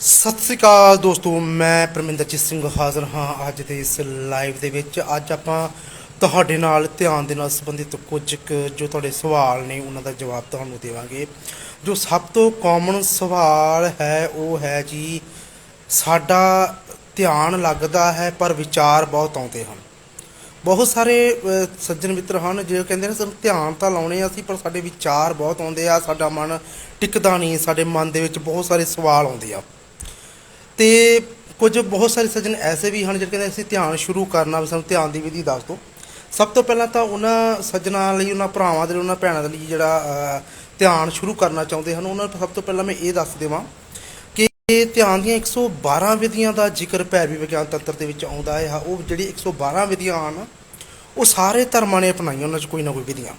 ਸਤਿ ਸ੍ਰੀ ਅਕਾਲ ਦੋਸਤੋ, ਮੈਂ ਪਰਮਿੰਦਰਜੀਤ ਸਿੰਘ ਹਾਜ਼ਰ ਹਾਂ ਅੱਜ ਦੇ ਇਸ ਲਾਈਵ ਦੇ ਵਿੱਚ। ਅੱਜ ਆਪਾਂ ਤੁਹਾਡੇ ਨਾਲ ਧਿਆਨ ਦੇ ਨਾਲ ਸੰਬੰਧਿਤ ਕੁਝ ਕੁ ਜੋ ਤੁਹਾਡੇ ਸਵਾਲ ਨੇ, ਉਹਨਾਂ ਦਾ ਜਵਾਬ ਤੁਹਾਨੂੰ ਦੇਵਾਂਗੇ। ਜੋ ਸਭ ਤੋਂ ਕਾਮਨ ਸਵਾਲ ਹੈ, ਉਹ ਹੈ ਜੀ, ਸਾਡਾ ਧਿਆਨ ਲੱਗਦਾ ਹੈ, ਪਰ ਵਿਚਾਰ ਬਹੁਤ ਆਉਂਦੇ ਹਨ। ਬਹੁਤ ਸਾਰੇ ਸੱਜਣ ਮਿੱਤਰ ਹਨ ਜਿਹੜੇ ਕਹਿੰਦੇ ਨੇ, ਸਾਨੂੰ ਧਿਆਨ ਤਾਂ ਲਾਉਣੇ ਆ ਅਸੀਂ, ਪਰ ਸਾਡੇ ਵਿਚਾਰ ਬਹੁਤ ਆਉਂਦੇ ਆ, ਸਾਡਾ ਮਨ ਟਿਕਦਾ ਨਹੀਂ, ਸਾਡੇ ਮਨ ਦੇ ਵਿੱਚ ਬਹੁਤ ਸਾਰੇ ਸਵਾਲ ਆਉਂਦੇ ਆ। ਤੇ ਕੁਝ ਬਹੁਤ ਸਾਰੇ ਸੱਜਣ ਐਸੇ ਵੀ ਹਨ ਜਿਹੜੇ ਕਹਿੰਦੇ ਅਸੀਂ ਧਿਆਨ ਸ਼ੁਰੂ ਕਰਨਾ ਵੀ ਸਾਨੂੰ ਧਿਆਨ ਦੀ ਵਿਧੀ ਦੱਸ ਦਿਓ। ਸਭ ਤੋਂ ਪਹਿਲਾਂ ਤਾਂ ਉਹਨਾਂ ਸੱਜਣਾਂ ਲਈ, ਉਹਨਾਂ ਭਰਾਵਾਂ ਦੇ ਲਈ, ਉਹਨਾਂ ਭੈਣਾਂ ਦੇ ਲਈ ਜਿਹੜਾ ਧਿਆਨ ਸ਼ੁਰੂ ਕਰਨਾ ਚਾਹੁੰਦੇ ਹਨ, ਉਹਨਾਂ ਨੂੰ ਸਭ ਤੋਂ ਪਹਿਲਾਂ ਮੈਂ ਇਹ ਦੱਸ ਦੇਵਾਂ ਕਿ ਧਿਆਨ ਦੀਆਂ 112 ਵਿਧੀਆਂ ਦਾ ਜ਼ਿਕਰ ਭੈਰਵੀ ਵਿਗਿਆਨ ਤੰਤਰ ਦੇ ਵਿੱਚ ਆਉਂਦਾ ਹੈ। ਉਹ ਜਿਹੜੀ 112 ਵਿਧੀਆਂ ਹਨ, ਉਹ ਸਾਰੇ ਧਰਮਾਂ ਨੇ ਅਪਣਾਈਆਂ, ਉਹਨਾਂ 'ਚ ਕੋਈ ਨਾ ਕੋਈ ਵਿਧੀਆਂ।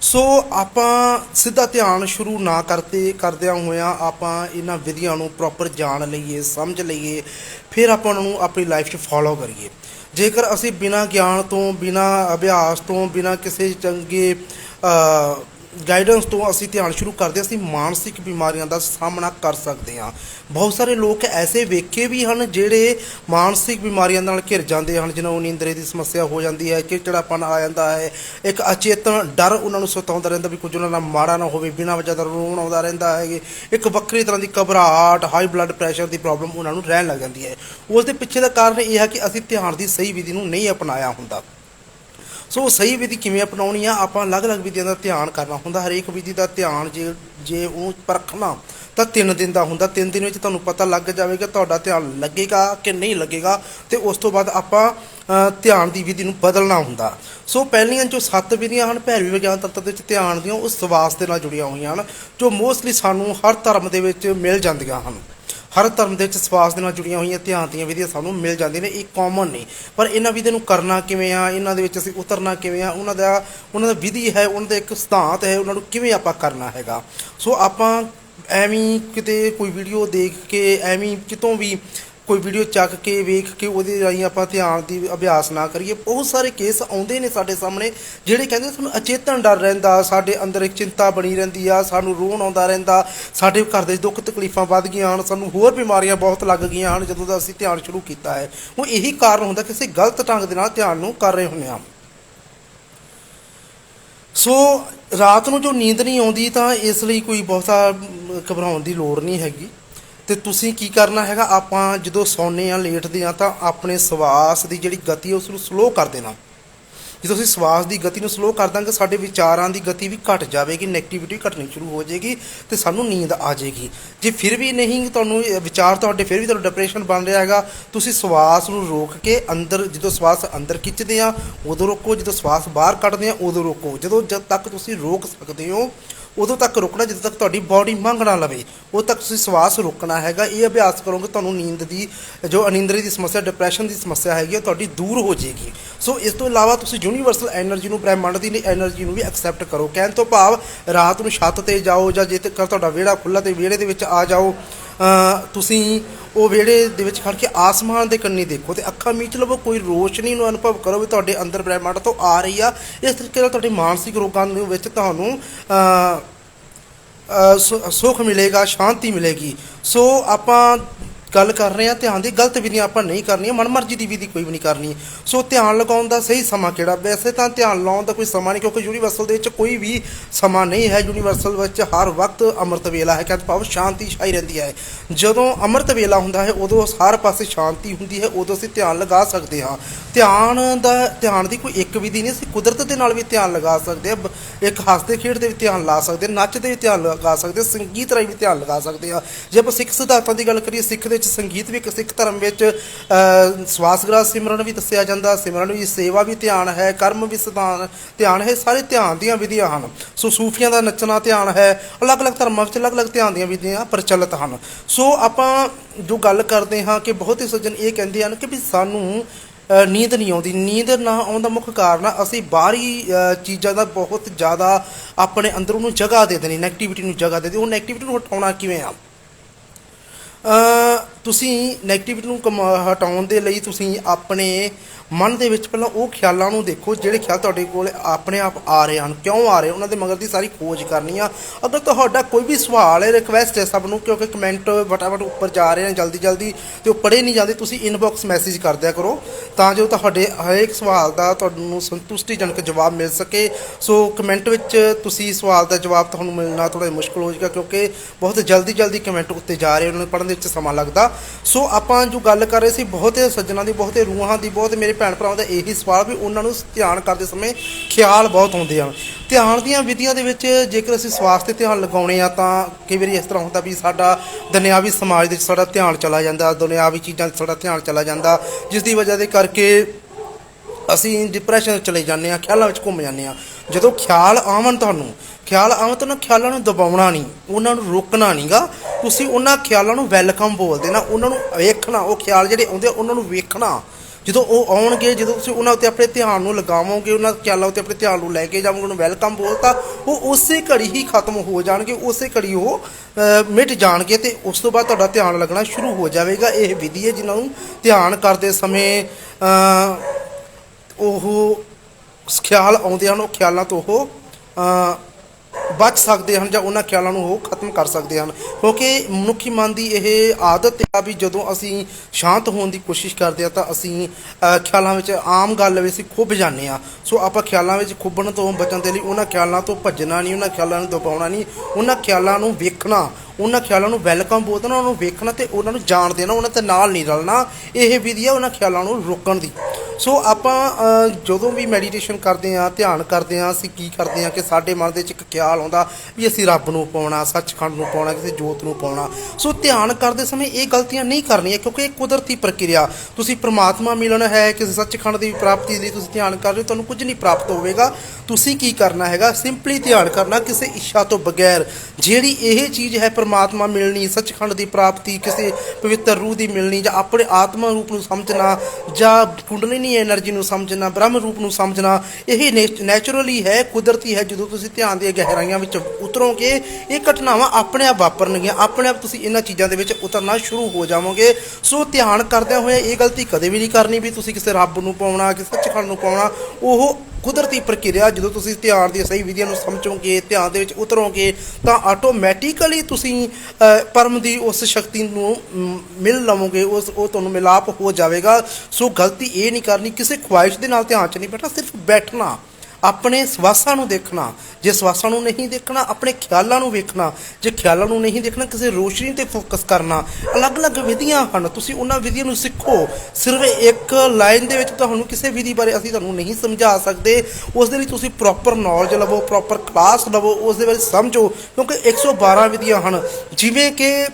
ਸੋ ਆਪਾਂ ਸਿੱਧਾ ਧਿਆਨ ਸ਼ੁਰੂ ਨਾ ਕਰਤੇ ਕਰਦਿਆਂ ਹੋਇਆਂ ਆਪਾਂ ਇਹਨਾਂ ਵਿਧੀਆਂ ਨੂੰ ਪ੍ਰੋਪਰ ਜਾਣ ਲਈਏ, ਸਮਝ ਲਈਏ, ਫਿਰ ਆਪਾਂ ਉਹਨਾਂ ਨੂੰ ਆਪਣੀ ਲਾਈਫ 'ਚ ਫੋਲੋ ਕਰੀਏ। ਜੇਕਰ ਅਸੀਂ ਬਿਨਾਂ ਗਿਆਨ ਤੋਂ, ਬਿਨਾਂ ਅਭਿਆਸ ਤੋਂ, ਬਿਨਾਂ ਕਿਸੇ ਚੰਗੇ ਗਾਈਡੈਂਸ ਤੋਂ ਅਸੀਂ ਧਿਆਨ ਸ਼ੁਰੂ ਕਰਦੇ ਅਸੀਂ ਮਾਨਸਿਕ ਬਿਮਾਰੀਆਂ ਦਾ ਸਾਹਮਣਾ ਕਰ ਸਕਦੇ ਹਾਂ। ਬਹੁਤ ਸਾਰੇ ਲੋਕ ਐਸੇ ਵੇਖੇ ਵੀ ਹਨ ਜਿਹੜੇ ਮਾਨਸਿਕ ਬਿਮਾਰੀਆਂ ਨਾਲ ਘਿਰ ਜਾਂਦੇ ਹਨ, ਜਿਨ੍ਹਾਂ ਨੂੰ ਨੀਂਦਰੇ ਦੀ ਸਮੱਸਿਆ ਹੋ ਜਾਂਦੀ ਹੈ ਚਿੜਚਿੜਾਪਨ ਆ ਜਾਂਦਾ ਹੈ। ਇੱਕ ਅਚੇਤਨ ਡਰ ਉਹਨਾਂ ਨੂੰ ਸਤਾਉਂਦਾ ਰਹਿੰਦਾ ਵੀ ਕੁਝ ਉਹਨਾਂ ਨਾਲ ਮਾੜਾ ਨਾ ਹੋਵੇ, ਬਿਨਾਂ ਵਜ੍ਹਾ ਦਾ ਰੋਣ ਆਉਂਦਾ ਰਹਿੰਦਾ ਹੈ। ਇੱਕ ਵੱਖਰੀ ਤਰ੍ਹਾਂ ਦੀ ਘਬਰਾਹਟ ਹਾਈ ਬਲੱਡ ਪ੍ਰੈਸ਼ਰ ਦੀ ਪ੍ਰੋਬਲਮ ਉਹਨਾਂ ਨੂੰ ਰਹਿਣ ਲੱਗ ਜਾਂਦੀ ਹੈ। ਉਸ ਦੇ ਪਿੱਛੇ ਦਾ ਕਾਰਨ ਇਹ ਹੈ ਕਿ ਅਸੀਂ ਧਿਆਨ ਦੀ ਸਹੀ ਵਿਧੀ ਨੂੰ ਨਹੀਂ ਅਪਣਾਇਆ ਹੁੰਦਾ। ਸੋ ਸਹੀ ਵਿਧੀ ਕਿਵੇਂ ਅਪਣਾਉਣੀ ਆ? ਆਪਾਂ ਅਲੱਗ-ਅਲੱਗ ਵਿਧੀਆਂ ਦਾ ਧਿਆਨ ਕਰਨਾ ਹੁੰਦਾ, ਹਰੇਕ ਵਿਧੀ ਦਾ ਧਿਆਨ ਜੇ ਜੇ ਉਹਨੂੰ ਪਰਖਣਾ, ਤਾਂ ਤਿੰਨ ਦਿਨ ਦਾ ਹੁੰਦਾ। ਤਿੰਨ ਦਿਨ ਵਿੱਚ ਤੁਹਾਨੂੰ ਪਤਾ ਲੱਗ ਜਾਵੇਗਾ ਤੁਹਾਡਾ ਧਿਆਨ ਲੱਗੇਗਾ ਕਿ ਨਹੀਂ ਲੱਗੇਗਾ ਤੇ ਉਸ ਤੋਂ ਬਾਅਦ ਆਪਾਂ ਧਿਆਨ ਦੀ ਵਿਧੀ ਨੂੰ ਬਦਲਣਾ ਹੁੰਦਾ। ਸੋ ਪਹਿਲੀਆਂ ਜੋ ਸੱਤ ਵਿਧੀਆਂ ਹਨ, ਭੈਰਵੀ ਵਿਗਿਆਨ ਤੰਤਰ ਦੇ ਵਿੱਚ ਧਿਆਨ ਦੀਆਂ, ਉਹ ਸਵਾਸ ਦੇ ਨਾਲ ਜੁੜੀਆਂ ਹੋਈਆਂ ਹਨ, ਜੋ ਮੋਸਟਲੀ ਸਾਨੂੰ ਹਰ ਧਰਮ ਦੇ ਵਿੱਚ ਮਿਲ ਜਾਂਦੀਆਂ ਹਨ। ਹਰ ਧਰਮ ਦੇ ਵਿੱਚ ਸਵਾਸ ਦੇ ਨਾਲ ਜੁੜੀਆਂ ਹੋਈਆਂ ਧਿਆਨ ਦੀਆਂ ਵਿਧੀਆਂ ਸਾਨੂੰ ਮਿਲ ਜਾਂਦੀਆਂ ਨੇ, ਇਹ ਕਾਮਨ ਨੇ। ਪਰ ਇਹਨਾਂ ਵਿਧੀਆਂ ਨੂੰ ਕਰਨਾ ਕਿਵੇਂ ਆ? ਇਹਨਾਂ ਦੇ ਵਿੱਚ ਅਸੀਂ ਉਤਰਨਾ ਕਿਵੇਂ ਆ? ਉਹਨਾਂ ਦਾ ਉਹਨਾਂ ਦਾ ਵਿਧੀ ਹੈ, ਉਹਨਾਂ ਦਾ ਇੱਕ ਸਿਧਾਂਤ ਹੈ, ਉਹਨਾਂ ਨੂੰ ਕਿਵੇਂ ਆਪਾਂ ਕਰਨਾ ਹੈਗਾ? ਸੋ ਆਪਾਂ ਐਵੇਂ ਕਿਤੇ ਕੋਈ ਵੀਡੀਓ ਦੇਖ ਕੇ, ਐਵੇਂ ਕਿਤੋਂ ਵੀ ਕੋਈ ਵੀਡੀਓ ਚੱਕ ਕੇ, ਵੇਖ ਕੇ ਉਹਦੇ ਰਾਹੀਂ ਆਪਾਂ ਧਿਆਨ ਦੀ ਅਭਿਆਸ ਨਾ ਕਰੀਏ। ਬਹੁਤ ਸਾਰੇ ਕੇਸ ਆਉਂਦੇ ਨੇ ਸਾਡੇ ਸਾਹਮਣੇ, ਜਿਹੜੇ ਕਹਿੰਦੇ ਸਾਨੂੰ ਅਚੇਤਨ ਡਰ ਰਹਿੰਦਾ, ਸਾਡੇ ਅੰਦਰ ਇੱਕ ਚਿੰਤਾ ਬਣੀ ਰਹਿੰਦੀ ਆ, ਸਾਨੂੰ ਰੋਣ ਆਉਂਦਾ ਰਹਿੰਦਾ, ਸਾਡੇ ਘਰ ਦੇ ਦੁੱਖ ਤਕਲੀਫਾਂ ਵੱਧ ਗਈਆਂ ਹਨ, ਸਾਨੂੰ ਹੋਰ ਬਿਮਾਰੀਆਂ ਬਹੁਤ ਲੱਗ ਗਈਆਂ ਹਨ, ਜਦੋਂ ਦਾ ਅਸੀਂ ਧਿਆਨ ਸ਼ੁਰੂ ਕੀਤਾ ਹੈ। ਉਹ ਇਹੀ ਕਾਰਨ ਹੁੰਦਾ ਕਿ ਅਸੀਂ ਗਲਤ ਢੰਗ ਦੇ ਨਾਲ ਧਿਆਨ ਨੂੰ ਕਰ ਰਹੇ ਹੁੰਦੇ ਹਾਂ। ਸੋ, ਰਾਤ ਨੂੰ ਜੋ ਨੀਂਦ ਨਹੀਂ ਆਉਂਦੀ ਤਾਂ ਇਸ ਲਈ ਕੋਈ ਬਹੁਤਾ ਘਬਰਾਉਣ ਦੀ ਲੋੜ ਨਹੀਂ ਹੈਗੀ। ਤੇ ਤੁਸੀਂ ਕੀ ਕਰਨਾ ਹੈਗਾ? ਆਪਾਂ ਜਦੋਂ ਸੌਂਦੇ ਆ ਲੇਟਦੇ ਆ ਤਾਂ ਆਪਣੇ ਸਵਾਸ ਦੀ ਜਿਹੜੀ ਗਤੀ ਹੈ ਉਸ ਨੂੰ ਸਲੋ ਕਰ ਦੇਣਾ। ਜਦੋਂ ਅਸੀਂ ਸਵਾਸ ਦੀ ਗਤੀ ਨੂੰ ਸਲੋ ਕਰ ਦਾਂਗੇ, ਸਾਡੇ ਵਿਚਾਰਾਂ ਦੀ ਗਤੀ ਵੀ ਘਟ ਜਾਵੇਗੀ ਨੈਗੇਟਿਵਿਟੀ ਘਟਣੀ ਸ਼ੁਰੂ ਹੋ ਜਾਏਗੀ ਤੇ ਸਾਨੂੰ ਨੀਂਦ ਆ ਜਾਏਗੀ। ਜੇ ਫਿਰ ਵੀ ਨਹੀਂ ਤੁਹਾਨੂੰ ਵਿਚਾਰ ਤੁਹਾਡੇ, ਫਿਰ ਵੀ ਤੁਹਾਨੂੰ ਡਿਪਰੈਸ਼ਨ ਬਣ ਰਿਹਾ ਹੈਗਾ, ਤੁਸੀਂ ਸਵਾਸ ਨੂੰ ਰੋਕ ਕੇ ਅੰਦਰ, ਜਦੋਂ ਸਵਾਸ ਅੰਦਰ ਖਿੱਚਦੇ ਆ ਉਦੋਂ ਰੋਕੋ, ਜਦੋਂ ਸਵਾਸ ਬਾਹਰ ਕੱਢਦੇ ਆ ਉਦੋਂ ਰੋਕੋ। ਜਦੋਂ ਜਦ ਤੱਕ ਤੁਸੀਂ ਰੋਕ ਸਕਦੇ ਹੋ ਉਦੋਂ ਤੱਕ ਰੁਕਣਾ, ਜਦੋਂ ਤੱਕ ਤੁਹਾਡੀ ਬਾਡੀ ਮੰਗ ਨਾ ਲਵੇ, ਉਦੋਂ ਤੱਕ ਤੁਸੀਂ ਸਵਾਸ ਰੁਕਣਾ ਹੈਗਾ। ਇਹ ਅਭਿਆਸ ਕਰੋਗੇ, ਤੁਹਾਨੂੰ ਨੀਂਦ ਦੀ, ਜੋ ਅਨਿੰਦਰੀ ਦੀ ਸਮੱਸਿਆ ਡਿਪਰੈਸ਼ਨ ਦੀ ਸਮੱਸਿਆ ਹੈਗੀ ਉਹ ਤੁਹਾਡੀ ਦੂਰ ਹੋ ਜਾਏਗੀ। ਸੋ ਇਸ ਤੋਂ ਇਲਾਵਾ ਤੁਸੀਂ ਯੂਨੀਵਰਸਲ એનર્ਜੀ ਨੂੰ, ਬ੍ਰਹਿਮੰਡ ਦੀ એનર્ਜੀ ਨੂੰ ਵੀ ਐਕਸੈਪਟ ਕਰੋ। ਕਹਿਣ ਤੋਂ ਭਾਵ, ਰਾਤ ਨੂੰ ਛੱਤ ਤੇ ਜਾਓ ਜਾਂ ਜੇ ਤੁਹਾਡਾ ਵਿਹੜਾ ਖੁੱਲਾ ਤੇ ਵਿਹੜੇ ਦੇ ਵਿੱਚ ਆ ਜਾਓ ਤੁਸੀਂ ਉਹ ਵਿਹੜੇ ਦੇ ਵਿੱਚ ਖੜ ਕੇ ਆਸਮਾਨ ਦੇ ਕੰਨੀ ਦੇਖੋ ਤੇ ਅੱਖਾਂ ਮੀਚ ਲਵੋ ਕੋਈ ਰੋਸ਼ਨੀ ਨੂੰ ਅਨੁਭਵ ਕਰੋ ਵੀ ਤੁਹਾਡੇ ਅੰਦਰ ਬ੍ਰਹਿਮੰਡ ਤੋਂ ਆ ਰਹੀ ਆ। ਇਸ ਤਰੀਕੇ ਨਾਲ ਤੁਹਾਡੇ ਮਾਨਸਿਕ ਰੋਗਾਂ ਦੇ ਵਿੱਚ ਤੁਹਾਨੂੰ ਅ, ਸੁ- ਸੁੱਖ ਮਿਲੇਗਾ ਸ਼ਾਂਤੀ ਮਿਲੇਗੀ। ਸੋ ਆਪਾਂ ਗੱਲ ਕਰ ਰਹੇ ਹਾਂ ਧਿਆਨ ਦੀ, ਗਲਤ ਵਿਧੀਆਂ ਆਪਾਂ ਨਹੀਂ ਕਰਨੀਆਂ ਮਨਮਰਜ਼ੀ ਦੀ ਵਿਧੀ ਕੋਈ ਵੀ ਨਹੀਂ ਕਰਨੀ। ਸੋ ਧਿਆਨ ਲਗਾਉਣ ਦਾ ਸਹੀ ਸਮਾਂ ਕਿਹੜਾ? ਵੈਸੇ ਤਾਂ ਧਿਆਨ ਲਾਉਣ ਦਾ ਕੋਈ ਸਮਾਂ ਨਹੀਂ, ਕਿਉਂਕਿ ਯੂਨੀਵਰਸਲ ਦੇ ਵਿੱਚ ਕੋਈ ਵੀ ਸਮਾਂ ਨਹੀਂ ਹੈ। ਯੂਨੀਵਰਸਲ ਵਿੱਚ ਹਰ ਵਕਤ ਅੰਮ੍ਰਿਤ ਵੇਲਾ ਹੈ ਕਹਿੰਦੇ ਭਾਵ ਸ਼ਾਂਤੀ ਛਾਈ ਰਹਿੰਦੀ ਹੈ। ਜਦੋਂ ਅੰਮ੍ਰਿਤ ਵੇਲਾ ਹੁੰਦਾ ਹੈ, ਉਦੋਂ ਹਰ ਪਾਸੇ ਸ਼ਾਂਤੀ ਹੁੰਦੀ ਹੈ, ਉਦੋਂ ਅਸੀਂ ਧਿਆਨ ਲਗਾ ਸਕਦੇ ਹਾਂ। ਧਿਆਨ ਦਾ, ਧਿਆਨ ਦੀ ਕੋਈ ਇੱਕ ਵਿਧੀ ਨਹੀਂ, ਅਸੀਂ ਕੁਦਰਤ ਦੇ ਨਾਲ ਵੀ ਧਿਆਨ ਲਗਾ ਸਕਦੇ ਹਾਂ, ਬ- ਇੱਕ ਹੱਸਦੇ ਖੇਡਦੇ ਵੀ ਧਿਆਨ ਲਾ ਸਕਦੇ ਨੱਚਦੇ ਵੀ ਧਿਆਨ ਲਗਾ ਸਕਦੇ ਸੰਗੀਤ ਰਾਹੀਂ ਵੀ ਧਿਆਨ ਲਗਾ ਸਕਦੇ ਹਾਂ। ਜੇ ਆਪਾਂ ਸਿੱਖ ਸਿਧਾਂਤਾਂ ਦੀ ਗੱਲ ਕਰੀਏ, ਸਿੱਖ ਦੇ ਵਿੱਚ ਸੰਗੀਤ ਵੀ ਇੱਕ ਸਿੱਖ ਧਰਮ ਵਿੱਚ ਅ, ਸਿਮਰਨ ਵੀ ਦੱਸਿਆ ਜਾਂਦਾ ਸਿਮਰਨ ਵੀ ਸੇਵਾ ਵੀ ਧਿਆਨ ਹੈ ਕਰਮ ਵੀ ਸਿਧਾਂਤ ਧਿਆਨ ਹੈ ਸਾਰੇ ਧਿਆਨ ਦੀਆਂ ਵਿਧੀਆਂ ਹਨ। ਸੋ ਸੂਫੀਆਂ ਦਾ ਨੱਚਣਾ ਧਿਆਨ ਹੈ ਅਲੱਗ-ਅਲੱਗ ਧਰਮਾਂ ਵਿੱਚ ਅਲੱਗ-ਅਲੱਗ ਧਿਆਨ ਦੀਆਂ ਵਿਧੀਆਂ ਪ੍ਰਚਲਿਤ ਹਨ। ਸੋ ਆਪਾਂ ਜੋ ਗੱਲ ਕਰਦੇ ਹਾਂ ਕਿ ਬਹੁਤ ਹੀ ਸੱਜਣ ਇਹ ਕਹਿੰਦੇ ਹਨ ਕਿ ਵੀ ਸਾਨੂੰ ਨੀਂਦ ਨਹੀਂ ਆਉਂਦੀ। ਨੀਂਦ ਨਾ ਆਉਣ ਦਾ ਮੁੱਖ ਕਾਰਨ ਅਸੀਂ ਬਾਹਰੀ ਚੀਜ਼ਾਂ ਦਾ ਬਹੁਤ ਜ਼ਿਆਦਾ ਆਪਣੇ ਅੰਦਰੋਂ ਨੂੰ ਜਗ੍ਹਾ ਦੇ ਦੇਣੀ ਨੈਗੇਟਿਵਿਟੀ ਨੂੰ ਜਗ੍ਹਾ ਦੇ ਦੇ ਉਹ ਨੈਗੇਟਿਵਿਟੀ ਨੂੰ ਹਟਾਉਣਾ ਕਿਵੇਂ ਆ? ਤੁਸੀਂ 네ਗੇਟਿਵਿਟੀ ਨੂੰ ਕਮ- ਹਟਾਉਣ ਦੇ ਲਈ ਤੁਸੀਂ ਆਪਣੇ ਮਨ ਦੇ ਵਿੱਚ ਪਹਿਲਾਂ ਉਹ ਖਿਆਲਾਂ ਨੂੰ ਦੇਖੋ, ਜਿਹੜੇ ਖਿਆਲ ਤੁਹਾਡੇ ਕੋਲ ਆਪਣੇ ਆਪ ਆ ਰਹੇ ਹਨ। ਕਿਉਂ ਆ ਰਹੇ? ਉਹਨਾਂ ਦੇ ਮਗਰ ਦੀ ਸਾਰੀ ਖੋਜ ਕਰਨੀ ਆ। ਅਗਰ ਤੁਹਾਡਾ ਕੋਈ ਵੀ ਸਵਾਲ ਹੈ ਰਿਕਵੈਸਟ ਹੈ ਸਭ ਨੂੰ, ਕਿਉਂਕਿ ਕਮੈਂਟ ਵਟਾਵਟ ਉੱਪਰ ਜਾ ਰਹੇ ਨੇ ਜਲਦੀ ਜਲਦੀ ਤੇ ਉਹ ਪੜ੍ਹੇ ਨਹੀਂ ਜਾਂਦੇ, ਤੁਸੀਂ ਇਨਬਾਕਸ ਮੈਸੇਜ ਕਰ ਦਿਆ ਕਰੋ। ਤਾਂ ਜੋ ਤੁਹਾਡੇ ਹਰੇਕ ਸਵਾਲ ਦਾ ਤੁਹਾਨੂੰ ਸੰਤੁਸ਼ਟੀਜਨਕ ਜਵਾਬ ਮਿਲ ਸਕੇ। ਸੋ ਕਮੈਂਟ ਵਿੱਚ ਤੁਸੀਂ ਸਵਾਲ ਦਾ ਜਵਾਬ ਤੁਹਾਨੂੰ ਮਿਲਣਾ ਥੋੜਾ ਮੁਸ਼ਕਲ ਹੋ ਜਾਏਗਾ, ਕਿਉਂਕਿ ਬਹੁਤ ਜਲਦੀ ਜਲਦੀ ਕਮੈਂਟ ਉੱਤੇ ਜਾ ਰਹੇ ਉਹਨਾਂ ਨੂੰ ਪੜ੍ਹਨ ਦੇ ਵਿੱਚ ਸਮਾਂ ਲੱਗਦਾ। ਸੋ ਆਪਾਂ ਜੋ ਗੱਲ ਕਰ ਰਹੇ ਸੀ, ਬਹੁਤੇ ਸੱਜਣਾ ਦੀ, ਬਹੁਤੇ ਰੂਹਾਂ ਦੀ, ਬਹੁਤ ਮੇਰੇ ਭੈਣ ਭਰਾਵਾਂ ਦਾ ਇਹੀ ਸਵਾਲ ਵੀ ਉਹਨਾਂ ਨੂੰ ਧਿਆਨ ਕਰਦੇ ਸਮੇਂ ਖਿਆਲ ਬਹੁਤ ਆਉਂਦੇ ਹਨ। ਧਿਆਨ ਦੀਆਂ ਵਿਧੀਆਂ ਦੇ ਵਿੱਚ ਜੇਕਰ ਅਸੀਂ ਸਵਾਸ ਤੇ ਧਿਆਨ ਲਗਾਉਣੇ ਆ, ਤਾਂ ਕਈ ਵਾਰੀ ਇਸ ਤਰ੍ਹਾਂ ਹੁੰਦਾ ਵੀ ਸਾਡਾ ਦੁਨਿਆਵੀ ਸਮਾਜ ਦੇ ਵਿੱਚ ਸਾਡਾ ਧਿਆਨ ਚਲਾ ਜਾਂਦਾ, ਦੁਨਿਆਵੀ ਚੀਜ਼ਾਂ 'ਚ ਸਾਡਾ ਧਿਆਨ ਚਲਾ ਜਾਂਦਾ, ਜਿਸ ਦੀ ਵਜ੍ਹਾ ਦੇ ਕਰਕੇ ਅਸੀਂ ਡਿਪਰੈਸ਼ਨ ਚਲੇ ਜਾਂਦੇ ਆ ਖਿਆਲਾਂ ਵਿੱਚ ਘੁੰਮ ਜਾਂਦੇ ਆ ਜਦੋਂ ਖਿਆਲ ਆਵਣ ਤੁਹਾਨੂੰ ਖਿਆਲ ਆਵਣ ਤਾਂ ਉਹਨਾਂ ਖਿਆਲਾਂ ਨੂੰ ਦਬਾਉਣਾ ਨਹੀਂ ਉਹਨਾਂ ਨੂੰ ਰੋਕਣਾ ਨਹੀਂਗਾ। ਤੁਸੀਂ ਉਹਨਾਂ ਖਿਆਲਾਂ ਨੂੰ ਵੈਲਕਮ ਬੋਲਦੇ ਨਾ ਉਹਨਾਂ ਨੂੰ ਵੇਖਣਾ ਉਹ ਖਿਆਲ ਜਿਹੜੇ ਆਉਂਦੇ ਆ ਉਹਨਾਂ ਨੂੰ ਵੇਖਣਾ। ਜਦੋਂ ਉਹ ਆਉਣਗੇ ਜਦੋਂ ਤੁਸੀਂ ਉਹਨਾਂ ਉੱਤੇ ਆਪਣੇ ਧਿਆਨ ਨੂੰ ਲਗਾਵੋਗੇ ਉਹਨਾਂ ਖਿਆਲਾਂ ਉੱਤੇ ਆਪਣੇ ਧਿਆਨ ਨੂੰ ਲੈ ਕੇ ਜਾਵੋਗੇ ਨੂੰ ਵੈਲਕਮ ਬੋਲਤਾ ਉਹ ਉਸੇ ਘੜੀ ਹੀ ਖਤਮ ਹੋ ਜਾਣਗੇ ਉਸੇ ਘੜੀ ਉਹ ਅ, ਮਿਟ ਜਾਣਗੇ ਤੇ ਉਸ ਤੋਂ ਬਾਅਦ ਤੁਹਾਡਾ ਧਿਆਨ ਲੱਗਣਾ ਸ਼ੁਰੂ ਹੋ ਜਾਵੇਗਾ। ਇਹ ਵਿਧੀ ਹੈ ਜਿਨ੍ਹਾਂ ਨੂੰ ਧਿਆਨ ਕਰਦੇ ਸਮੇਂ ਅ, ਉਹ ਖਿਆਲ ਆਉਂਦੇ ਹਨ, ਉਹ ਖਿਆਲਾਂ ਤੋਂ ਉਹ ਬਚ ਸਕਦੇ ਹਨ ਜਾਂ ਉਹਨਾਂ ਖਿਆਲਾਂ ਨੂੰ ਉਹ ਖਤਮ ਕਰ ਸਕਦੇ ਹਨ। ਕਿਉਂਕਿ ਮਨੁੱਖੀ ਮਨ ਦੀ ਇਹ ਆਦਤ ਆ ਵੀ ਜਦੋਂ ਅਸੀਂ ਸ਼ਾਂਤ ਹੋਣ ਦੀ ਕੋਸ਼ਿਸ਼ ਕਰਦੇ ਆ ਤਾਂ ਅਸੀਂ ਖਿਆਲਾਂ ਵਿੱਚ ਆਮ ਗੱਲ ਵਿੱਚ ਅਸੀਂ ਖੁੱਭ ਜਾਂਦੇ ਆ ਸੋ ਆਪਾਂ ਖਿਆਲਾਂ ਵਿੱਚ ਖੁੱਭਣ ਤੋਂ ਬਚਣ ਦੇ ਲਈ ਉਹਨਾਂ ਖਿਆਲਾਂ ਤੋਂ ਭੱਜਣਾ ਨਹੀਂ, ਉਹਨਾਂ ਖਿਆਲਾਂ ਨੂੰ ਦਬਾਉਣਾ ਨਹੀਂ, ਉਹਨਾਂ ਖਿਆਲਾਂ ਨੂੰ ਵੇਖਣਾ, ਉਹਨਾਂ ਖਿਆਲਾਂ ਨੂੰ ਵੈਲਕਮ ਬੋਲਣਾ ਉਹਨਾਂ ਨੂੰ ਵੇਖਣਾ ਤੇ ਉਹਨਾਂ ਨੂੰ ਜਾਣ ਦੇਣਾ ਉਹਨਾਂ ਤੇ ਨਾਲ ਨਹੀਂ ਰਲਣਾ, ਇਹ ਵਿਧੀ ਆ ਉਹਨਾਂ ਖਿਆਲਾਂ ਨੂੰ ਰੋਕਣ ਦੀ। ਸੋ ਆਪਾਂ ਅ, ਜਦੋਂ ਵੀ ਮੈਡੀਟੇਸ਼ਨ ਕਰਦੇ ਆ ਧਿਆਨ ਕਰਦੇ ਆ ਅਸੀਂ ਕੀ ਕਰਦੇ ਆ ਕਿ ਸਾਡੇ ਮਨ ਦੇ ਵਿੱਚ ਇੱਕ ਖਿਆਲ ਆਉਂਦਾ ਵੀ ਅਸੀਂ ਰੱਬ ਨੂੰ ਪਾਉਣਾ ਸੱਚਖੰਡ ਨੂੰ ਪਾਉਣਾ ਕਿਸੇ ਜੋਤ ਨੂੰ ਪਾਉਣਾ। ਸੋ ਧਿਆਨ ਕਰਦੇ ਸਮੇਂ ਇਹ ਗਲਤੀਆਂ ਨਹੀਂ ਕਰਨੀਆਂ ਕਿਉਂਕਿ ਇਹ ਕੁਦਰਤੀ ਪ੍ਰਕਿਰਿਆ। ਤੁਸੀਂ ਪ੍ਰਮਾਤਮਾ ਮਿਲਣ ਹੈ ਕਿਸੇ ਸੱਚਖੰਡ ਦੀ ਪ੍ਰਾਪਤੀ ਲਈ ਤੁਸੀਂ ਧਿਆਨ ਕਰ ਰਹੇ ਹੋ ਤੁਹਾਨੂੰ ਕੁਝ ਨਹੀਂ ਪ੍ਰਾਪਤ ਹੋਵੇਗਾ। ਤੁਸੀਂ ਕੀ ਕਰਨਾ ਹੈਗਾ? ਸਿੰਪਲੀ ਧਿਆਨ ਕਰਨਾ ਕਿਸੇ ਇੱਛਾ ਤੋਂ ਬਗੈਰ। ਜਿਹੜੀ ਇਹ ਚੀਜ਼ ਹੈ ਪ੍ਰਮਾਤਮਾ ਮਿਲਣੀ ਸੱਚਖੰਡ ਦੀ ਪ੍ਰਾਪਤੀ ਕਿਸੇ ਪਵਿੱਤਰ ਰੂਹ ਦੀ ਮਿਲਣੀ ਜਾਂ ਆਪਣੇ ਆਤਮਾ ਰੂਪ ਨੂੰ ਸਮਝਣਾ ਜਾਂ ਆਪਣੀ એનર્ਜੀ ਨੂੰ ਸਮਝਣਾ, ਬ੍ਰਹਮ ਰੂਪ ਨੂੰ ਸਮਝਣਾ, ਇਹ ਨੇਚਰਲੀ ਹੈ, ਕੁਦਰਤੀ ਹੈ, ਜਦੋਂ ਤੁਸੀਂ ਧਿਆਨ ਦੀਆਂ ਗਹਿਰਾਈਆਂ ਵਿੱਚ ਉਤਰੋਗੇ, ਇਹ ਘਟਨਾਵਾਂ ਆਪਣੇ ਆਪ ਵਾਪਰਨਗੀਆਂ, ਆਪਣੇ ਆਪ ਤੁਸੀਂ ਇਹਨਾਂ ਚੀਜ਼ਾਂ ਦੇ ਵਿੱਚ ਉਤਰਨਾ ਸ਼ੁਰੂ ਹੋ ਜਾਵੋਗੇ। ਸੋ ਧਿਆਨ ਕਰਦਿਆਂ ਹੋਇਆ ਇਹ ਗਲਤੀ ਕਦੇ ਵੀ ਨਹੀਂ ਕਰਨੀ ਵੀ ਤੁਸੀਂ ਕਿਸੇ ਰੱਬ ਨੂੰ ਪਾਉਣਾ, ਕਿਸੇ ਸੱਚਖੰਡ ਨੂੰ ਪਾਉਣਾ, ਉਹ ਕੁਦਰਤੀ ਪ੍ਰਕਿਰਿਆ ਜਦੋਂ ਤੁਸੀਂ ਧਿਆਨ ਦੀ ਸਹੀ ਵਿਧੀਆਂ ਨੂੰ ਸਮਝੋਗੇ, ਧਿਆਨ ਦੇ ਵਿੱਚ ਉਤਰੋਗੇ, ਤਾਂ ਆਟੋਮੈਟਿਕਲੀ ਤੁਸੀਂ ਪਰਮ ਦੀ ਉਸ ਸ਼ਕਤੀ ਨੂੰ ਮਿਲ ਲਵੋਗੇ, ਉਸ, ਉਹ ਤੁਹਾਨੂੰ ਮਿਲਾਪ ਹੋ ਜਾਵੇਗਾ। ਸੋ ਗਲਤੀ ਇਹ ਨਹੀਂ ਕਰਨੀ, ਕਿਸੇ ਖੁਆਇਸ਼ ਦੇ ਨਾਲ ਧਿਆਨ ਚ ਨਹੀਂ ਬੈਠਣਾ, ਸਿਰਫ ਬੈਠਣਾ। ਆਪਣੇ ਸਵਾਸਾਂ ਨੂੰ ਦੇਖਣਾ। ਜੇ ਸਵਾਸਾਂ ਨੂੰ ਨਹੀਂ ਦੇਖਣਾ, ਆਪਣੇ ਖਿਆਲਾਂ ਨੂੰ ਵੇਖਣਾ। ਜੇ ਖਿਆਲਾਂ ਨੂੰ ਨਹੀਂ ਦੇਖਣਾ, ਕਿਸੇ ਰੋਸ਼ਨੀ ਤੇ ਫੋਕਸ ਕਰਨਾ। ਅਲੱਗ-ਅਲੱਗ ਵਿਧੀਆਂ ਹਨ, ਤੁਸੀਂ ਉਹਨਾਂ ਵਿਧੀਆਂ ਨੂੰ ਸਿੱਖੋ। ਸਿਰਫ ਇੱਕ ਲਾਈਨ ਦੇ ਵਿੱਚ ਤੁਹਾਨੂੰ ਕਿਸੇ ਵਿਧੀ ਬਾਰੇ ਅਸੀਂ ਤੁਹਾਨੂੰ ਨਹੀਂ ਸਮਝਾ ਸਕਦੇ। ਉਸ ਦੇ ਲਈ ਤੁਸੀਂ ਪ੍ਰੋਪਰ ਨੌਲੇਜ ਲਵੋ ਪ੍ਰੋਪਰ ਕਲਾਸ ਲਵੋ, ਉਸ ਦੇ ਬਾਰੇ ਸਮਝੋ, ਕਿਉਂਕਿ 112 ਵਿਧੀਆਂ ਹਨ। ਜਿਵੇਂ ਕਿ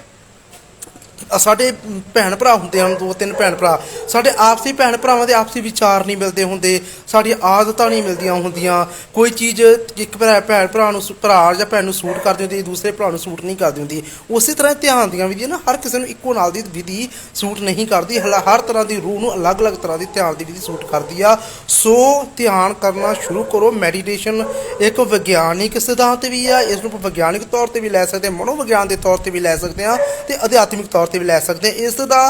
ਸਾਡੇ ਭੈਣ ਭਰਾ ਹੁੰਦੇ ਹਨ, ਦੋ ਤਿੰਨ ਭੈਣ ਭਰਾ। ਸਾਡੇ ਆਪਸੀ ਭੈਣ ਭਰਾਵਾਂ ਦੇ ਆਪਸੀ ਵਿਚਾਰ ਨਹੀਂ ਮਿਲਦੇ ਹੁੰਦੇ। ਸਾਡੀਆਂ ਆਦਤਾਂ ਨਹੀਂ ਮਿਲਦੀਆਂ ਹੁੰਦੀਆਂ। ਕੋਈ ਚੀਜ਼ ਇੱਕ ਭਰਾ, ਭੈਣ ਭਰਾ ਨੂੰ ਭਰਾ ਜਾਂ ਭੈਣ ਨੂੰ ਸੂਟ ਕਰਦੀ ਹੁੰਦੀ, ਦੂਸਰੇ ਭਰਾ ਨੂੰ ਸੂਟ ਨਹੀਂ ਕਰਦੀ ਹੁੰਦੀ। ਉਸੇ ਤਰ੍ਹਾਂ ਧਿਆਨ ਦੀਆਂ ਵਿਧੀਆਂ ਨਾ, ਹਰ ਕਿਸੇ ਨੂੰ ਇੱਕੋ ਨਾਲ ਦੀ ਵਿਧੀ ਸੂਟ ਨਹੀਂ ਕਰਦੀ। ਹਲਾ- ਹਰ ਤਰ੍ਹਾਂ ਦੀ ਰੂਹ ਨੂੰ ਅਲੱਗ-ਅਲੱਗ ਤਰ੍ਹਾਂ ਦੀ ਧਿਆਨ ਦੀ ਵਿਧੀ ਸੂਟ ਕਰਦੀ ਆ। ਸੋ ਧਿਆਨ ਕਰਨਾ ਸ਼ੁਰੂ ਕਰੋ। ਮੈਡੀਟੇਸ਼ਨ ਇੱਕ ਵਿਗਿਆਨਿਕ ਸਿਧਾਂਤ ਵੀ ਆ। ਇਸ ਨੂੰ ਆਪਾਂ ਵਿਗਿਆਨਿਕ ਤੌਰ ਤੇ ਵੀ ਲੈ ਸਕਦੇ ਮਨੋਵਿਗਿਆਨ ਦੇ ਤੌਰ ਤੇ ਵੀ ਲੈ ਸਕਦੇ ਹਾਂ ਤੇ ਅਧਿਆਤਮਿਕ ਤੌਰ ਤੇ ਵੀ ਲੈ ਸਕਦੇ ਇਸ ਦਾ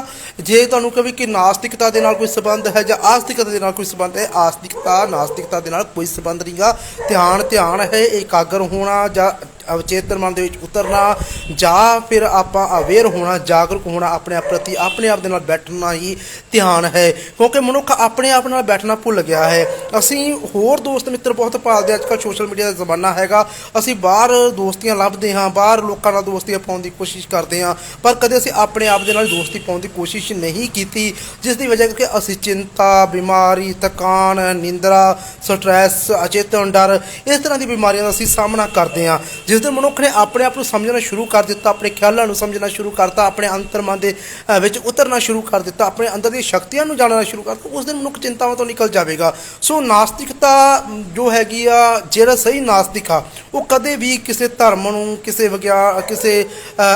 ਜੇ ਤੁਹਾਨੂੰ ਕਹੇ ਕਿ ਨਾਸਤਿਕਤਾ ਦੇ ਨਾਲ ਕੋਈ ਸੰਬੰਧ ਹੈ ਜਾਂ ਆਸਤਿਕਤਾ ਦੇ ਨਾਲ ਕੋਈ ਸੰਬੰਧ ਹੈ, ਆਸਤਿਕਤਾ, ਨਾਸਤਿਕਤਾ ਦੇ ਨਾਲ ਕੋਈ ਸੰਬੰਧ ਨਹੀਂਗਾ। ਧਿਆਨ ਧਿਆਨ ਹੈ, ਇਕਾਗਰ ਹੋਣਾ ਜਾਂ ਅਵਚੇਤਨ ਮਨ ਦੇ ਵਿੱਚ ਉਤਰਨਾ, ਜਾਂ ਫਿਰ ਆਪਾਂ ਅਵੇਅਰ ਹੋਣਾ, ਜਾਗਰੂਕ ਹੋਣਾ, ਆਪਣੇ ਆਪ ਪ੍ਰਤੀ ਆਪਣੇ ਆਪ ਦੇ ਨਾਲ ਬੈਠਣਾ ਹੀ ਧਿਆਨ ਹੈ। ਕਿਉਂਕਿ ਮਨੁੱਖ ਆਪਣੇ ਆਪ ਨਾਲ ਬੈਠਣਾ ਭੁੱਲ ਗਿਆ ਹੈ। ਅਸੀਂ ਹੋਰ ਦੋਸਤ ਮਿੱਤਰ ਬਹੁਤ ਭਾਲਦੇ ਅੱਜ ਕੱਲ੍ਹ ਸੋਸ਼ਲ ਮੀਡੀਆ ਦਾ ਜ਼ਮਾਨਾ ਹੈਗਾ। ਅਸੀਂ ਬਾਹਰ ਦੋਸਤੀਆਂ ਲੱਭਦੇ ਹਾਂ, ਬਾਹਰ ਲੋਕਾਂ ਨਾਲ ਦੋਸਤੀਆਂ ਪਾਉਣ ਦੀ ਕੋਸ਼ਿਸ਼ ਕਰਦੇ ਹਾਂ। ਪਰ ਕਦੇ ਅਸੀਂ ਆਪਣੇ ਆਪ ਦੇ ਨਾਲ ਦੋਸਤੀ ਪਾਉਣ ਦੀ ਕੋਸ਼ਿਸ਼ ਨਹੀਂ ਕੀਤੀ, ਜਿਸ ਦੀ ਵਜ੍ਹਾ ਕਰਕੇ ਅਸੀਂ ਚਿੰਤਾ, ਬਿਮਾਰੀ, ਥਕਾਨ, ਨਿੰਦਰਾ ਸਟ੍ਰੈਸ ਅਚੇਤਨ ਡਰ, ਇਸ ਤਰ੍ਹਾਂ ਦੀ ਬਿਮਾਰੀਆਂ ਦਾ ਅਸੀਂ ਸਾਹਮਣਾ ਕਰਦੇ ਹਾਂ। ਜਿਸ ਦਿਨ ਮਨੁੱਖ ਨੇ ਆਪਣੇ ਆਪ ਨੂੰ ਸਮਝਣਾ ਸ਼ੁਰੂ ਕਰ ਦਿੱਤਾ, ਆਪਣੇ ਖਿਆਲਾਂ ਨੂੰ ਸਮਝਣਾ ਸ਼ੁਰੂ ਕਰਤਾ, ਆਪਣੇ ਅੰਤਰਮਨ ਦੇ ਵਿੱਚ ਉਤਰਨਾ ਸ਼ੁਰੂ ਕਰ ਦਿੱਤਾ, ਆਪਣੇ ਅੰਦਰ ਦੀਆਂ ਸ਼ਕਤੀਆਂ ਨੂੰ ਜਾਣਨਾ ਸ਼ੁਰੂ ਕਰਤਾ ਉਸ ਦਿਨ ਮਨੁੱਖ ਚਿੰਤਾਵਾਂ ਤੋਂ ਨਿਕਲ ਜਾਵੇਗਾ। ਸੋ ਨਾਸਤਿਕਤਾ ਜੋ ਹੈਗੀ ਆ, ਜਿਹੜਾ ਸਹੀ ਨਾਸਤਿਕ ਆ, ਉਹ ਕਦੇ ਵੀ ਕਿਸੇ ਧਰਮ ਨੂੰ, ਕਿਸੇ ਵਿਗਿਆਨ ਕਿਸੇ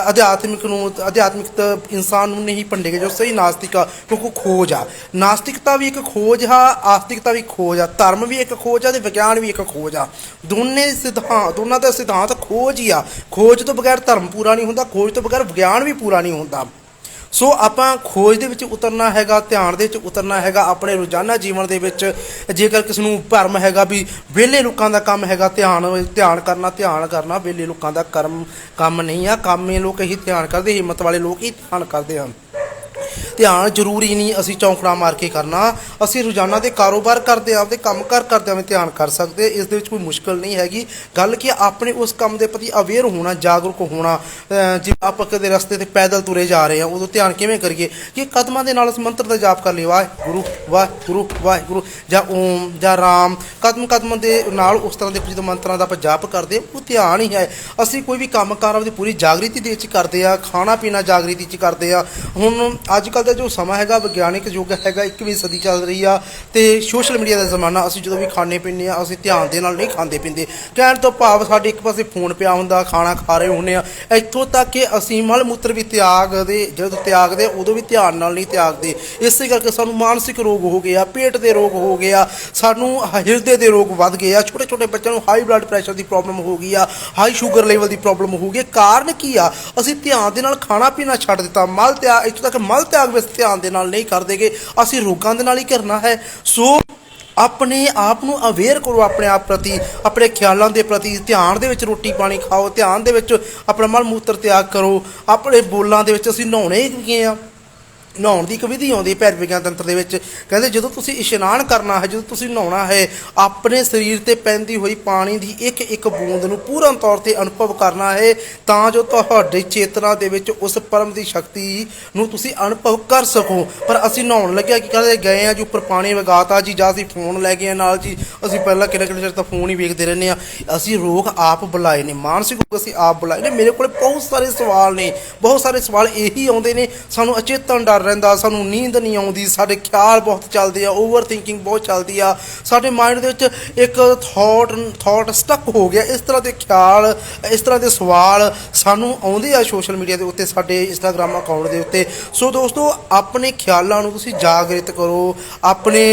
ਅਧਿਆਤਮਿਕ ਨੂੰ, ਅਧਿਆਤਮਿਕ ਇਨਸਾਨ ਨੂੰ ਨਹੀਂ ਭੰਡੇਗਾ ਜੋ ਸਹੀ ਨਾਸਤਿਕ ਆ, ਕਿਉਂਕਿ ਖੋਜ ਆ। ਨਾਸਤਿਕਤਾ ਵੀ ਇੱਕ ਖੋਜ ਆ, ਆਸਤਿਕਤਾ ਵੀ ਖੋਜ ਆ, ਧਰਮ ਵੀ ਇੱਕ ਖੋਜ ਆ ਤੇ ਵਿਗਿਆਨ ਵੀ ਇੱਕ ਖੋਜ ਆ। ਦੋਨੇ ਸਿਧਾਂਤ ਦੋਨਾਂ ਦਾ ਸਿਧਾਂਤ ਖੋਜ ਹੀ ਆ। ਖੋਜ ਤੋਂ ਬਗੈਰ ਧਰਮ ਪੂਰਾ ਨਹੀਂ ਹੁੰਦਾ, ਖੋਜ ਤੋਂ ਬਗੈਰ ਵਿਗਿਆਨ ਵੀ ਪੂਰਾ ਨਹੀਂ ਹੁੰਦਾ। ਸੋ ਆਪਾਂ ਖੋਜ ਦੇ ਵਿੱਚ ਉਤਰਨਾ ਹੈਗਾ, ਧਿਆਨ ਦੇ ਵਿੱਚ ਉਤਰਨਾ ਹੈਗਾ, ਆਪਣੇ ਰੋਜ਼ਾਨਾ ਜੀਵਨ ਦੇ ਵਿੱਚ ਜੇਕਰ ਕਿਸ ਨੂੰ ਭਰਮ ਹੈਗਾ ਵੀ ਵਿਹਲੇ ਲੋਕਾਂ ਦਾ ਕੰਮ ਹੈਗਾ, ਧਿਆਨ ਧਿਆਨ ਕਰਨਾ ਧਿਆਨ ਕਰਨਾ, ਵਿਹਲੇ ਲੋਕਾਂ ਦਾ ਕਰਮ, ਕੰਮ ਨਹੀਂ ਆ। ਕੰਮੇ ਲੋਕ ਹੀ ਧਿਆਨ ਕਰਦੇ, ਹਿੰਮਤ ਵਾਲੇ ਲੋਕ ਹੀ ਧਿਆਨ ਕਰਦੇ ਹਨ। ਧਿਆਨ ਜ਼ਰੂਰੀ ਨਹੀਂ ਅਸੀਂ ਚੌਂਕੜਾ ਮਾਰ ਕੇ ਕਰਨਾ। ਅਸੀਂ ਰੋਜ਼ਾਨਾ ਦੇ ਕਾਰੋਬਾਰ ਕਰਦੇ ਆਂ ਆਪਦੇ ਕੰਮਕਾਰ ਕਰਦੇ ਆਂ ਧਿਆਨ ਕਰ ਸਕਦੇ। ਇਸ ਦੇ ਵਿੱਚ ਕੋਈ ਮੁਸ਼ਕਲ ਨਹੀਂ ਹੈਗੀ। ਗੱਲ ਕੀ ਆਪਣੇ ਉਸ ਕੰਮ ਦੇ ਪ੍ਰਤੀ ਅਵੇਅਰ ਹੋਣਾ, ਜਾਗਰੂਕ ਹੋਣਾ। ਜੇ ਆਪਾਂ ਕਦੇ ਰਸਤੇ ਤੇ ਪੈਦਲ ਤੁਰੇ ਜਾ ਰਹੇ ਹਾਂ, ਉਦੋਂ ਧਿਆਨ ਕਿਵੇਂ ਕਰੀਏ? ਕਿ ਕਦਮਾਂ ਦੇ ਨਾਲ ਉਸ ਮੰਤਰ ਦਾ ਜਾਪ ਕਰ ਲਈ ਵਾਹਿਗੁਰੂ ਵਾਹਿਗੁਰੂ ਵਾਹਿਗੁਰੂ। ਜਾਂ ਓਮ, ਜਾਂ ਰਾਮ। ਕਦਮ ਕਦਮ ਦੇ ਨਾਲ ਉਸ ਤਰ੍ਹਾਂ ਦੇ ਜਦੋਂ ਮੰਤਰਾਂ ਦਾ ਆਪਾਂ ਜਾਪ ਕਰਦੇ ਉਹ ਧਿਆਨ ਹੀ ਹੈ। ਅਸੀਂ ਕੋਈ ਵੀ ਕੰਮ ਕਾਰ ਆਪਦੀ ਪੂਰੀ ਜਾਗਰਤੀ ਦੇ ਵਿੱਚ ਕਰਦੇ ਆ ਖਾਣਾ ਪੀਣਾ ਜਾਗਰਤੀ 'ਚ ਕਰਦੇ ਆ ਹੁਣ ਅੱਜ ਅੱਜ ਕੱਲ ਦਾ ਜੋ ਸਮਾਂ ਹੈਗਾ, ਵਿਗਿਆਨਿਕ ਯੁੱਗ ਹੈਗਾ 21ਵੀਂ ਸਦੀ ਚੱਲ ਰਹੀ ਆ ਤੇ ਸੋਸ਼ਲ ਮੀਡੀਆ ਦਾ ਜ਼ਮਾਨਾ, ਅਸੀਂ ਜਦੋਂ ਵੀ ਖਾਣੇ ਪੀਂਦੇ ਆ, ਅਸੀਂ ਧਿਆਨ ਦੇ ਨਾਲ ਨਹੀਂ ਖਾਂਦੇ ਪੀਂਦੇ। ਕਹਿਣ ਤੋਂ ਭਾਵ ਸਾਡੇ ਇੱਕ ਪਾਸੇ ਫੋਨ ਪਿਆ ਹੁੰਦਾ, ਖਾਣਾ ਖਾ ਰਹੇ ਹੁੰਨੇ ਆ। ਇੱਥੋਂ ਤੱਕ ਕਿ ਅਸੀਂ ਮਲ ਮੂਤਰ ਵੀ ਤਿਆਗ ਦੇ ਜਦੋਂ ਤਿਆਗਦੇ, ਉਦੋਂ ਵੀ ਧਿਆਨ ਨਾਲ ਨਹੀਂ ਤਿਆਗਦੇ। ਇਸੇ ਕਰਕੇ ਸਾਨੂੰ ਮਾਨਸਿਕ ਰੋਗ ਹੋ ਗਏ ਆ, ਪੇਟ ਦੇ ਰੋਗ ਹੋ ਗਏ ਆ, ਸਾਨੂੰ ਹਿਰਦੇ ਦੇ ਰੋਗ ਵੱਧ ਗਏ ਆ। ਛੋਟੇ ਛੋਟੇ ਬੱਚਿਆਂ ਨੂੰ ਹਾਈ ਬਲੱਡ ਪ੍ਰੈਸ਼ਰ ਦੀ ਪ੍ਰੋਬਲਮ ਹੋ ਗਈ ਆ ਹਾਈ ਸ਼ੂਗਰ ਲੈਵਲ ਦੀ ਪ੍ਰੋਬਲਮ ਹੋ ਗਈ ਕਾਰਨ ਕੀ ਆ? ਅਸੀਂ ਧਿਆਨ ਦੇ ਨਾਲ ਖਾਣਾ ਪੀਣਾ ਛੱਡ ਦਿੱਤਾ, ਮਲ ਤਿਆ, ਇੱਥੋਂ ਤੱਕ ਮਲ ਤਿਆਗ ਧਿਆਨ ਦੇ ਨਾਲ ਨਹੀਂ ਕਰਦੇਗੇ, ਅਸੀਂ ਰੋਗਾਂ ਦੇ ਨਾਲ ਹੀ ਕਰਨਾ ਹੈ। ਸੋ ਆਪਣੇ ਆਪ ਨੂੰ ਅਵੇਅਰ ਕਰੋ ਆਪਣੇ ਆਪ ਪ੍ਰਤੀ, ਆਪਣੇ ਖਿਆਲਾਂ ਦੇ ਪ੍ਰਤੀ, ਧਿਆਨ ਦੇ ਵਿੱਚ ਰੋਟੀ ਪਾਣੀ ਖਾਓ, ਧਿਆਨ ਦੇ ਵਿੱਚ ਆਪਣਾ ਮਲ ਮੂਤਰ ਤਿਆਗ ਕਰੋ, ਆਪਣੇ ਬੋਲਾਂ ਦੇ ਵਿੱਚ ਅਸੀਂ ਨਹਾਉਣੇ ਹੀ ਕੀ ਆ? ਨਹਾਉਣ ਦੀ ਇੱਕ ਵਿਧੀ ਆਉਂਦੀ ਹੈ ਭੈਰ ਵਿਗਿਆਨ ਤੰਤਰ ਦੇ ਵਿੱਚ। ਕਹਿੰਦੇ ਜਦੋਂ ਤੁਸੀਂ ਇਸ਼ਨਾਨ ਕਰਨਾ ਹੈ, ਜਦੋਂ ਤੁਸੀਂ ਨਹਾਉਣਾ ਹੈ, ਆਪਣੇ ਸਰੀਰ ਤੇ ਪੈਂਦੀ ਹੋਈ ਪਾਣੀ ਦੀ ਇੱਕ ਇੱਕ ਬੂੰਦ ਨੂੰ ਪੂਰਨ ਤੌਰ ਤੇ ਅਨੁਭਵ ਕਰਨਾ ਹੈ, ਤਾਂ ਜੋ ਤੁਹਾਡੇ ਚੇਤਨਾ ਦੇ ਵਿੱਚ ਉਸ ਪਰਮ ਦੀ ਸ਼ਕਤੀ ਨੂੰ ਤੁਸੀਂ ਅਨੁਭਵ ਕਰ ਸਕੋ। ਪਰ ਅਸੀਂ ਨਹਾਉਣ ਲੱਗਿਆ ਕਿ ਕਰਦੇ ਗਏ ਆ ਜੀ, ਉੱਪਰ ਪਾਣੀ ਵਗਾਤਾ ਜੀ, ਜਾਂ ਅਸੀਂ ਫੋਨ ਲੈ ਗਏ ਆ ਨਾਲ ਜੀ, ਅਸੀਂ ਪਹਿਲਾਂ ਕਿੰਨਾ ਕਿੰਨਾ ਚਿਰ ਤਾਂ ਫੋਨ ਹੀ ਵੇਖਦੇ ਰਹਿੰਦੇ ਆ ਅਸੀਂ ਰੋਗ ਆਪ ਬੁਲਾਏ ਨੇ, ਮਾਨਸਿਕ ਰੋਗ ਅਸੀਂ ਆਪ ਬੁਲਾਏ ਨੇ। ਮੇਰੇ ਕੋਲ ਬਹੁਤ ਸਾਰੇ ਸਵਾਲ ਨੇ, ਬਹੁਤ ਸਾਰੇ ਸਵਾਲ ਇਹੀ ਆਉਂਦੇ ਨੇ, ਸਾਨੂੰ ਅਚੇਤਨ ਡਰ ਰਹਿੰਦਾ, ਸਾਨੂੰ ਨੀਂਦ ਨਹੀਂ ਆਉਂਦੀ, ਸਾਡੇ ਖਿਆਲ ਬਹੁਤ ਚੱਲਦੇ ਆ ਓਵਰ ਥਿੰਕਿੰਗ ਬਹੁਤ ਚੱਲਦੀ ਆ। ਸਾਡੇ ਮਾਈਂਡ ਦੇ ਵਿੱਚ ਇੱਕ ਥਾਟ ਥਾਟ ਸਟਕ ਹੋ ਗਿਆ, ਇਸ ਤਰ੍ਹਾਂ ਦੇ ਖਿਆਲ, ਇਸ ਤਰ੍ਹਾਂ ਦੇ ਸਵਾਲ ਸਾਨੂੰ ਆਉਂਦੇ ਆ ਸੋਸ਼ਲ ਮੀਡੀਆ ਦੇ ਉੱਤੇ, ਸਾਡੇ ਇੰਸਟਾਗ੍ਰam ਅਕਾਊਂਟ ਦੇ ਉੱਤੇ। ਸੋ ਦੋਸਤੋ, ਆਪਣੇ ਖਿਆਲਾਂ ਨੂੰ ਤੁਸੀਂ ਜਾਗਰਿਤ ਕਰੋ, ਆਪਣੇ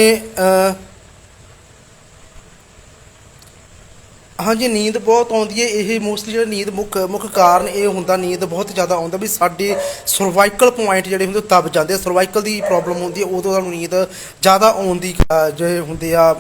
ਹਾਂਜੀ, ਨੀਂਦ ਬਹੁਤ ਆਉਂਦੀ ਹੈ ਇਹ ਮੋਸਟਲੀ ਜਿਹੜਾ ਨੀਂਦ ਮੁੱਖ ਮੁੱਖ ਕਾਰਨ ਇਹ ਹੁੰਦਾ, ਨੀਂਦ ਬਹੁਤ ਜ਼ਿਆਦਾ ਆਉਂਦਾ ਵੀ ਸਾਡੇ ਸਰਵਾਈਕਲ ਪੁਆਇੰਟ ਜਿਹੜੇ ਹੁੰਦੇ ਉਹ ਦਬ ਜਾਂਦੇ ਸਰਵਾਈਕਲ ਦੀ ਪ੍ਰੋਬਲਮ ਹੁੰਦੀ ਹੈ ਉਦੋਂ ਸਾਨੂੰ ਨੀਂਦ ਜ਼ਿਆਦਾ ਆਉਣ ਦੀ ਜਿਹੜੇ ਹੁੰਦੇ ਆ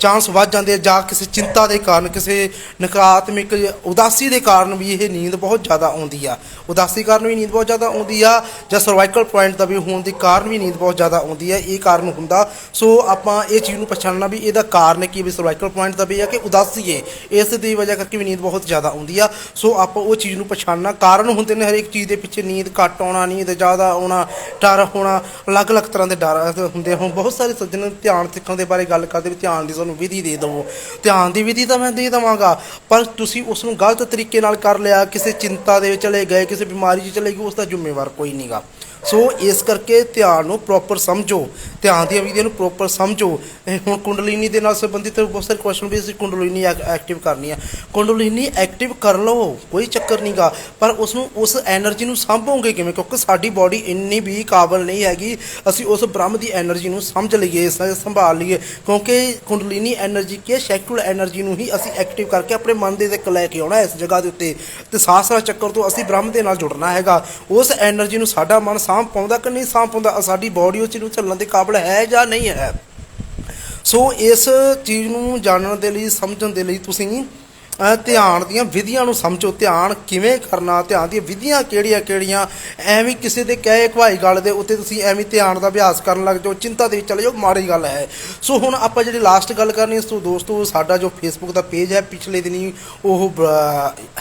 ਚਾਂਸ ਵੱਧ ਜਾਂਦੇ ਆ, ਜਾਂ ਕਿਸੇ ਚਿੰਤਾ ਦੇ ਕਾਰਨ, ਕਿਸੇ ਨਕਾਰਾਤਮਕ ਉਦਾਸੀ ਦੇ ਕਾਰਨ ਵੀ ਇਹ ਨੀਂਦ ਬਹੁਤ ਜ਼ਿਆਦਾ ਆਉਂਦੀ ਆ। ਉਦਾਸੀ ਕਾਰਨ ਵੀ ਨੀਂਦ ਬਹੁਤ ਜ਼ਿਆਦਾ ਆਉਂਦੀ ਆ, ਜਾਂ ਸਰਵਾਈਕਲ ਪੁਆਇੰਟ ਦਾ ਵੀ ਹੋਣ ਦੇ ਕਾਰਨ ਵੀ ਨੀਂਦ ਬਹੁਤ ਜ਼ਿਆਦਾ ਆਉਂਦੀ ਆ, ਇਹ ਕਾਰਨ ਹੁੰਦਾ। ਸੋ ਆਪਾਂ ਇਹ ਚੀਜ਼ ਨੂੰ ਪਛਾਣਨਾ ਵੀ ਇਹਦਾ ਕਾਰਨ ਕੀ ਵੀ ਸਰਵਾਈਕਲ ਪੁਆਇੰਟ ਦਾ ਵੀ ਆ ਕਿ ਉਦਾਸੀ ਹੈ ਇਸ ਦੀ ਵਜ੍ਹਾ ਕਰਕੇ ਵੀ ਨੀਂਦ ਬਹੁਤ ਜ਼ਿਆਦਾ ਆਉਂਦੀ ਆ। ਸੋ ਆਪਾਂ ਉਹ ਚੀਜ਼ ਨੂੰ ਪਛਾਣਨਾ। ਕਾਰਨ ਹੁੰਦੇ ਨੇ ਹਰੇਕ ਚੀਜ਼ ਦੇ ਪਿੱਛੇ ਨੀਂਦ ਘੱਟ ਆਉਣਾ, ਨੀਂਦ ਜ਼ਿਆਦਾ ਆਉਣਾ, ਡਰ ਹੋਣਾ, ਅਲੱਗ-ਅਲੱਗ ਤਰ੍ਹਾਂ ਦੇ ਡਰ ਹੁੰਦੇ ਹੁਣ। ਬਹੁਤ ਸਾਰੇ ਸੱਜਣ ਧਿਆਨ ਸਿੱਖਣ ਦੇ ਬਾਰੇ ਗੱਲ ਕਰਦੇ ਵੀ ਧਿਆਨ ਦੀ ਤੁਹਾਨੂੰ ਵਿਧੀ ਦੇ ਦਿਓ ਧਿਆਨ ਦੀ ਵਿਧੀ ਤਾਂ ਮੈਂ ਦੇ ਦੇਵਾਂਗਾ, ਪਰ ਤੁਸੀਂ ਉਸ ਨੂੰ ਗਲਤ ਤਰੀਕੇ ਨਾਲ ਕਰ ਲਿਆ, ਕਿਸੇ ਚਿੰਤਾ ਦੇ ਵਿੱਚ ਚਲੇ ਗਏ, ਕਿਸੇ ਬਿਮਾਰੀ 'ਚ ਚਲੇ ਗਏ ਉਸ ਦਾ ਜ਼ਿੰਮੇਵਾਰ ਕੋਈ ਨਹੀਂਗਾ ਸੋ ਇਸ ਕਰਕੇ ਧਿਆਨ ਨੂੰ ਪ੍ਰੋਪਰ ਸਮਝੋ। ਧਿਆਨ ਦੀਆਂ ਵਿਧੀਆਂ ਨੂੰ ਪ੍ਰੋਪਰ ਸਮਝੋ। ਇਹ ਹੁਣ ਕੁੰਡਲੀਨੀ ਦੇ ਨਾਲ ਸੰਬੰਧਿਤ ਬਹੁਤ ਸਾਰੇ ਕੁਐਸਚਨ ਵੀ ਅਸੀਂ ਕੁੰਡਲੀਨੀ ਐਕਟਿਵ ਕਰਨੀ ਆ। ਕੁੰਡਲੀਨੀ ਐਕਟਿਵ ਕਰ ਲਓ ਕੋਈ ਚੱਕਰ ਨਹੀਂਗਾ ਪਰ ਉਸ ਨੂੰ ਉਸ ਐਨਰਜੀ ਨੂੰ ਸੰਭੋਗੇ ਕਿਵੇਂ? ਕਿਉਂਕਿ ਸਾਡੀ ਬਾਡੀ ਇੰਨੀ ਵੀ ਕਾਬਲ ਨਹੀਂ ਹੈਗੀ। ਅਸੀਂ ਉਸ ਬ੍ਰਹਮ ਦੀ ਐਨਰਜੀ ਨੂੰ ਸਮਝ ਲਈਏ, ਸ- ਸੰਭਾਲ ਲਈਏ। ਕਿਉਂਕਿ ਕੁੰਡਲੀਨੀ ਐਨਰਜੀ ਕੀ ਸੈਕੂਲਰ ਐਨਰਜੀ ਨੂੰ ਹੀ ਅਸੀਂ ਐਕਟਿਵ ਕਰਕੇ ਆਪਣੇ ਮਨ ਦੇ ਤੱਕ ਲੈ ਕੇ ਆਉਣਾ ਇਸ ਜਗ੍ਹਾ ਦੇ ਉੱਤੇ। ਤੇ ਸਾਸਰਾ ਚੱਕਰ ਤੋਂ ਅਸੀਂ ਬ੍ਰਹਮ ਦੇ ਨਾਲ ਜੁੜਨਾ ਹੈਗਾ। ਉਸ ਐਨਰਜੀ ਨੂੰ ਸਾਡਾ ਮਨ ਸਾਂਭ ਪਾਉਂਦਾ ਕਿ ਨਹੀਂ ਸਾਂਭ ਪਾਉਂਦਾ? ਸਾਡੀ ਬਾਡੀ ਉਸ ਚੀਜ਼ ਨੂੰ ਚੱਲਣ ਦੇ ਕਾਬਲ ਹੈ ਜਾਂ ਨਹੀਂ ਹੈ? ਸੋ ਇਸ ਚੀਜ਼ ਨੂੰ ਜਾਣਨ ਦੇ ਲਈ, ਸਮਝਣ ਦੇ ਲਈ ਤੁਸੀਂ ਧਿਆਨ ਦੀਆਂ ਵਿਧੀਆਂ ਨੂੰ ਸਮਝੋ, ਧਿਆਨ ਕਿਵੇਂ ਕਰਨਾ, ਧਿਆਨ ਦੀਆਂ ਵਿਧੀਆਂ ਕਿਹੜੀਆਂ ਕਿਹੜੀਆਂ, ਐਵੇਂ ਕਿਸੇ ਦੇ ਕਹੇ ਘਵਾਈ ਗੱਲ ਦੇ ਉੱਤੇ ਤੁਸੀਂ ਐਵੇਂ ਧਿਆਨ ਦਾ ਅਭਿਆਸ ਕਰਨ ਲੱਗ ਜਾਓ, ਚਿੰਤਾ ਦੇ ਵਿੱਚ ਚਲੇ ਜਾਓ, ਮਾੜੀ ਗੱਲ ਹੈ। ਸੋ ਹੁਣ ਆਪਾਂ ਜਿਹੜੀ ਲਾਸਟ ਗੱਲ ਕਰਨੀ ਇਸ ਤੋਂ ਦੋਸਤੋ, ਸਾਡਾ ਜੋ ਫੇਸਬੁੱਕ ਦਾ ਪੇਜ ਹੈ, ਪਿਛਲੇ ਦਿਨੀ ਉਹ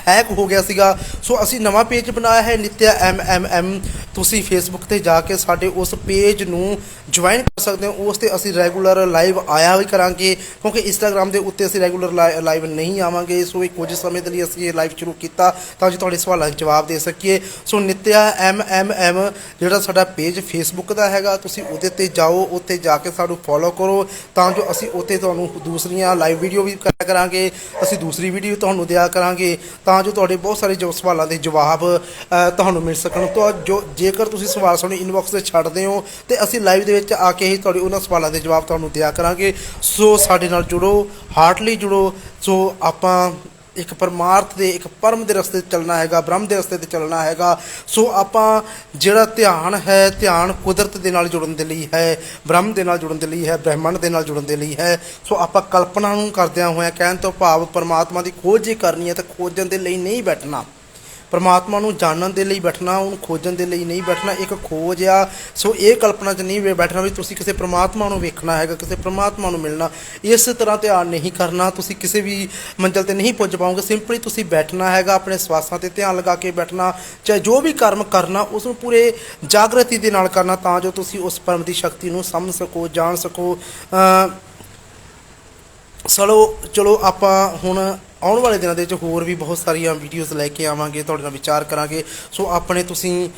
ਹੈਕ ਹੋ ਗਿਆ ਸੀਗਾ। ਸੋ ਅਸੀਂ ਨਵਾਂ ਪੇਜ ਬਣਾਇਆ ਹੈ, ਨਿਤਿਆ ਐਮ ਐਮ ਐਮ ਤੁਸੀਂ ਫੇਸਬੁੱਕ ਤੇ ਜਾ ਕੇ ਸਾਡੇ ਉਸ ਪੇਜ ਨੂੰ ਜੁਆਇਨ ਕਰ ਸਕਦੇ ਹੋ। ਉਸ ਤੇ ਅਸੀਂ ਰੈਗੂਲਰ ਲਾਈਵ ਆਇਆ ਵੀ ਕਰਾਂਗੇ, ਕਿਉਂਕਿ ਇੰਸਟਾਗ੍ਰam ਦੇ ਉੱਤੇ ਅਸੀਂ ਰੈਗੂਲਰ ਲਾਈਵ ਨਹੀਂ ਆਵਾਂਗੇ। ਸੋ ਇਹ ਕੁਝ ਸਮੇਂ ਦੇ ਲਈ ਅਸੀਂ ਇਹ ਲਾਈਵ ਸ਼ੁਰੂ ਕੀਤਾ ਤਾਂ ਜੋ ਤੁਹਾਡੇ ਸਵਾਲਾਂ ਦੇ ਜਵਾਬ ਦੇ ਸਕੀਏ। So Nitya M M M ਜਿਹੜਾ ਸਾਡਾ ਪੇਜ ਫੇਸਬੁੱਕ ਦਾ ਹੈਗਾ, ਤੁਸੀਂ ਉਹਦੇ ਤੇ ਜਾਓ, ਉੱਥੇ ਜਾ ਕੇ ਸਾਨੂੰ ਫੋਲੋ ਕਰੋ ਤਾਂ ਜੋ ਅਸੀਂ ਉੱਥੇ ਤੁਹਾਨੂੰ ਦੂਸਰੀਆਂ ਲਾਈਵ ਵੀਡੀਓ ਵੀ ਕਰਾਂਗੇ, ਅਸੀਂ ਦੂਸਰੀ ਵੀਡੀਓ ਤੁਹਾਨੂੰ ਦਿਆ ਕਰਾਂਗੇ ਤਾਂ ਜੋ ਤੁਹਾਡੇ ਬਹੁਤ ਸਾਰੇ ਜੋ ਸਵਾਲਾਂ ਦੇ ਜਵਾਬ ਤੁਹਾਨੂੰ ਮਿਲ ਸਕਣ। ਤਾਂ ਜੋ ਜੇਕਰ ਤੁਸੀਂ ਸਵਾਲ ਸਾਨੂੰ ਇਨਬਾਕਸ ਤੇ ਛੱਡਦੇ ਹੋ ਤੇ ਅਸੀਂ ਲਾਈਵ ਦੇ ਵਿੱਚ ਆ ਕੇ ਹੀ ਤੁਹਾਡੇ ਉਹਨਾਂ ਸਵਾਲਾਂ ਦੇ ਜਵਾਬ ਤੁਹਾਨੂੰ ਦਿਆ ਕਰਾਂਗੇ। ਸੋ ਸਾਡੇ ਨਾਲ ਜੁੜੋ ਹਾਰਟਲੀ ਜੁੜੋ। ਸੋ ਆਪਾਂ ਇੱਕ ਪਰਮਾਰਥ ਦੇ, ਇੱਕ ਪਰਮ ਦੇ ਰਸਤੇ ਤੇ ਚੱਲਣਾ ਹੈਗਾ, ਬ੍ਰਹਮ ਦੇ ਰਸਤੇ ਤੇ ਚੱਲਣਾ ਹੈਗਾ। ਸੋ ਆਪਾਂ ਜਿਹੜਾ ਧਿਆਨ ਹੈ, ਧਿਆਨ ਕੁਦਰਤ ਦੇ ਨਾਲ ਜੁੜਨ ਦੇ ਲਈ ਹੈ, ਬ੍ਰਹਮ ਦੇ ਨਾਲ ਜੁੜਨ ਦੇ ਲਈ ਹੈ, ਬ੍ਰਹਿਮੰਡ ਦੇ ਨਾਲ ਜੁੜਨ ਦੇ ਲਈ ਹੈ। ਸੋ ਆਪਾਂ ਕਲਪਨਾ ਨੂੰ ਕਰਦਿਆਂ ਹੋਇਆਂ ਕਹਿਣ ਤੋਂ ਭਾਵ ਪਰਮਾਤਮਾ ਦੀ ਖੋਜ ਜੇ ਕਰਨੀ ਹੈ ਤਾਂ ਖੋਜਣ ਦੇ ਲਈ ਨਹੀਂ ਬੈਠਣਾ। ਪਰਮਾਤਮਾ ਨੂੰ ਜਾਣਨ ਦੇ ਲਈ ਬੈਠਣਾ, ਉਹਨੂੰ ਖੋਜਣ ਦੇ ਲਈ ਨਹੀਂ ਬੈਠਣਾ, ਇੱਕ ਖੋਜ ਆ। ਸੋ ਇਹ ਕਲਪਨਾ 'ਚ ਨਹੀਂ ਬੈਠਣਾ ਵੀ ਤੁਸੀਂ ਕਿਸੇ ਪਰਮਾਤਮਾ ਨੂੰ ਵੇਖਣਾ ਹੈਗਾ, ਕਿਸੇ ਪਰਮਾਤਮਾ ਨੂੰ ਮਿਲਣਾ। ਇਸ ਤਰ੍ਹਾਂ ਧਿਆਨ ਨਹੀਂ ਕਰਨਾ, ਤੁਸੀਂ ਕਿਸੇ ਵੀ ਮੰਜ਼ਲ ਤੇ ਨਹੀਂ ਪੁੱਜ ਪਾਓਗੇ, ਸਿੰਪਲੀ ਤੁਸੀਂ ਬੈਠਣਾ ਹੈਗਾ, ਆਪਣੇ ਸਵਾਸਾਂ ਤੇ ਧਿਆਨ ਲਗਾ ਕੇ ਬੈਠਣਾ, ਚਾਹੇ ਜੋ ਵੀ ਕਰਮ ਕਰਨਾ ਉਸ ਨੂੰ ਪੂਰੇ ਜਾਗਰਤੀ ਦੇ ਨਾਲ ਕਰਨਾ, ਤਾਂ ਜੋ ਤੁਸੀਂ ਉਸ ਪਰਮ ਦੀ ਸ਼ਕਤੀ ਨੂੰ ਸਮਝ ਸਕੋ, ਜਾਣ ਸਕੋ। ਸਲੋ ਚਲੋ ਆਪਾਂ ਹੁਣ ਆਉਣ ਵਾਲੇ ਦਿਨਾਂ ਦੇ ਵਿੱਚ ਹੋਰ ਵੀ ਬਹੁਤ ਸਾਰੀਆਂ ਵੀਡੀਓਜ਼ ਲੈ ਕੇ ਆਵਾਂਗੇ, ਤੁਹਾਡੇ ਨਾਲ ਵਿਚਾਰ ਕਰਾਂਗੇ। ਸੋ ਆਪਣੇ ਤੁਸੀਂ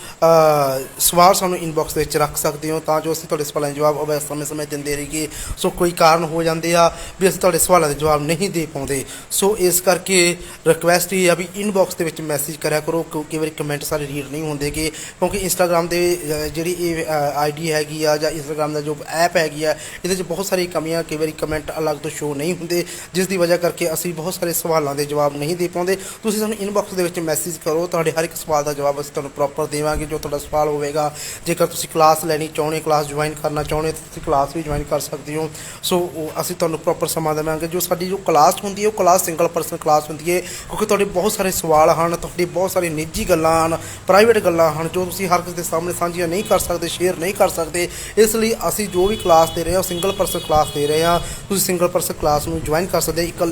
ਸਵਾਲ ਸਾਨੂੰ ਇਨਬਾਕਸ ਦੇ ਵਿੱਚ ਰੱਖ ਸਕਦੇ ਹੋ ਤਾਂ ਜੋ ਅਸੀਂ ਤੁਹਾਡੇ ਸਵਾਲਾਂ ਦੇ ਜਵਾਬ ਅਵੈ ਸਮੇਂ ਸਮੇਂ ਦਿੰਦੇ ਰਹੀਏ। ਸੋ ਕੋਈ ਕਾਰਨ ਹੋ ਜਾਂਦੇ ਆ ਵੀ ਅਸੀਂ ਤੁਹਾਡੇ ਸਵਾਲਾਂ ਦੇ ਜਵਾਬ ਨਹੀਂ ਦੇ ਪਾਉਂਦੇ। ਸੋ ਇਸ ਕਰਕੇ ਰਿਕੁਐਸਟ ਹੀ ਆ ਵੀ ਇਨਬਾਕਸ ਦੇ ਵਿੱਚ ਮੈਸੇਜ ਕਰਿਆ ਕਰੋ, ਕਿਉਂ ਕਈ ਵਾਰੀ ਕਮੈਂਟ ਸਾਰੇ ਰੀਡ ਨਹੀਂ ਹੁੰਦੇਗੇ। ਕਿਉਂਕਿ ਇੰਸਟਾਗ੍ਰam ਦੇ ਜਿਹੜੀ ਇਹ ਆਈਡੀ ਹੈਗੀ ਆ ਜਾਂ ਇੰਸਟਾਗ੍ਰam ਦਾ ਜੋ ਐਪ ਹੈਗੀ ਆ, ਇਹਦੇ 'ਚ ਬਹੁਤ ਸਾਰੀ ਕਮੀਆਂ, ਕਈ ਵਾਰੀ ਕਮੈਂਟ ਅਲੱਗ ਤੋਂ ਸ਼ੋ ਨਹੀਂ ਹੁੰਦੇ। ਜਿਸ ਦੀ ਵਜ੍ਹਾ ਕਰਕੇ ਅਸੀਂ ਬਹੁਤ ਸਾਰੇ ਸਵਾਲਾਂ ਦੇ ਜਵਾਬ ਨਹੀਂ ਦੇ ਪਾਉਂਦੇ। ਤੁਸੀਂ ਸਾਨੂੰ ਇਨਬਾਕਸ ਦੇ ਵਿੱਚ ਮੈਸੇਜ ਕਰੋ, ਤੁਹਾਡੇ ਹਰ ਇੱਕ ਸਵਾਲ ਦਾ ਜਵਾਬ ਅਸੀਂ ਤੁਹਾਨੂੰ ਪ੍ਰੋਪਰ ਦੇਵਾਂਗੇ, ਜੋ ਤੁਹਾਡਾ ਸਵਾਲ ਹੋਵੇਗਾ। ਜੇਕਰ ਤੁਸੀਂ ਕਲਾਸ ਲੈਣੀ, ਚਾਹੁੰਦੇ ਕਲਾਸ ਜੁਆਇਨ ਕਰਨਾ ਚਾਹੁੰਦੇ, ਤਾਂ ਤੁਸੀਂ ਕਲਾਸ ਵੀ ਜੁਆਇਨ ਕਰ ਸਕਦੇ ਹੋ। ਸੋ ਉਹ ਅਸੀਂ ਤੁਹਾਨੂੰ ਪ੍ਰੋਪਰ ਸਮਾਂ ਦੇਵਾਂਗੇ। ਜੋ ਸਾਡੀ ਜੋ ਕਲਾਸ ਹੁੰਦੀ ਹੈ, ਉਹ ਕਲਾਸ ਸਿੰਗਲ ਪਰਸਨ ਕਲਾਸ ਹੁੰਦੀ ਹੈ, ਕਿਉਂਕਿ ਤੁਹਾਡੇ ਬਹੁਤ ਸਾਰੇ ਸਵਾਲ ਹਨ, ਤੁਹਾਡੇ ਬਹੁਤ ਸਾਰੇ ਨਿੱਜੀ ਗੱਲਾਂ ਹਨ ਪ੍ਰਾਈਵੇਟ ਗੱਲਾਂ ਹਨ, ਜੋ ਤੁਸੀਂ ਹਰ ਕਿਸੇ ਦੇ ਸਾਹਮਣੇ ਸਾਂਝੀਆਂ ਨਹੀਂ ਕਰ ਸਕਦੇ ਸ਼ੇਅਰ ਨਹੀਂ ਕਰ ਸਕਦੇ। ਇਸ ਲਈ ਅਸੀਂ ਜੋ ਵੀ ਕਲਾਸ ਦੇ ਰਹੇ ਹਾਂ, ਉਹ ਸਿੰਗਲ ਪਰਸਨ ਕਲਾਸ ਦੇ ਰਹੇ ਹਾਂ। ਤੁਸੀਂ ਸਿੰਗਲ ਪਰਸਨ ਕਲਾਸ ਨੂੰ ਜੁਆਇਨ ਕਰ ਸਕਦੇ ਇੱਕ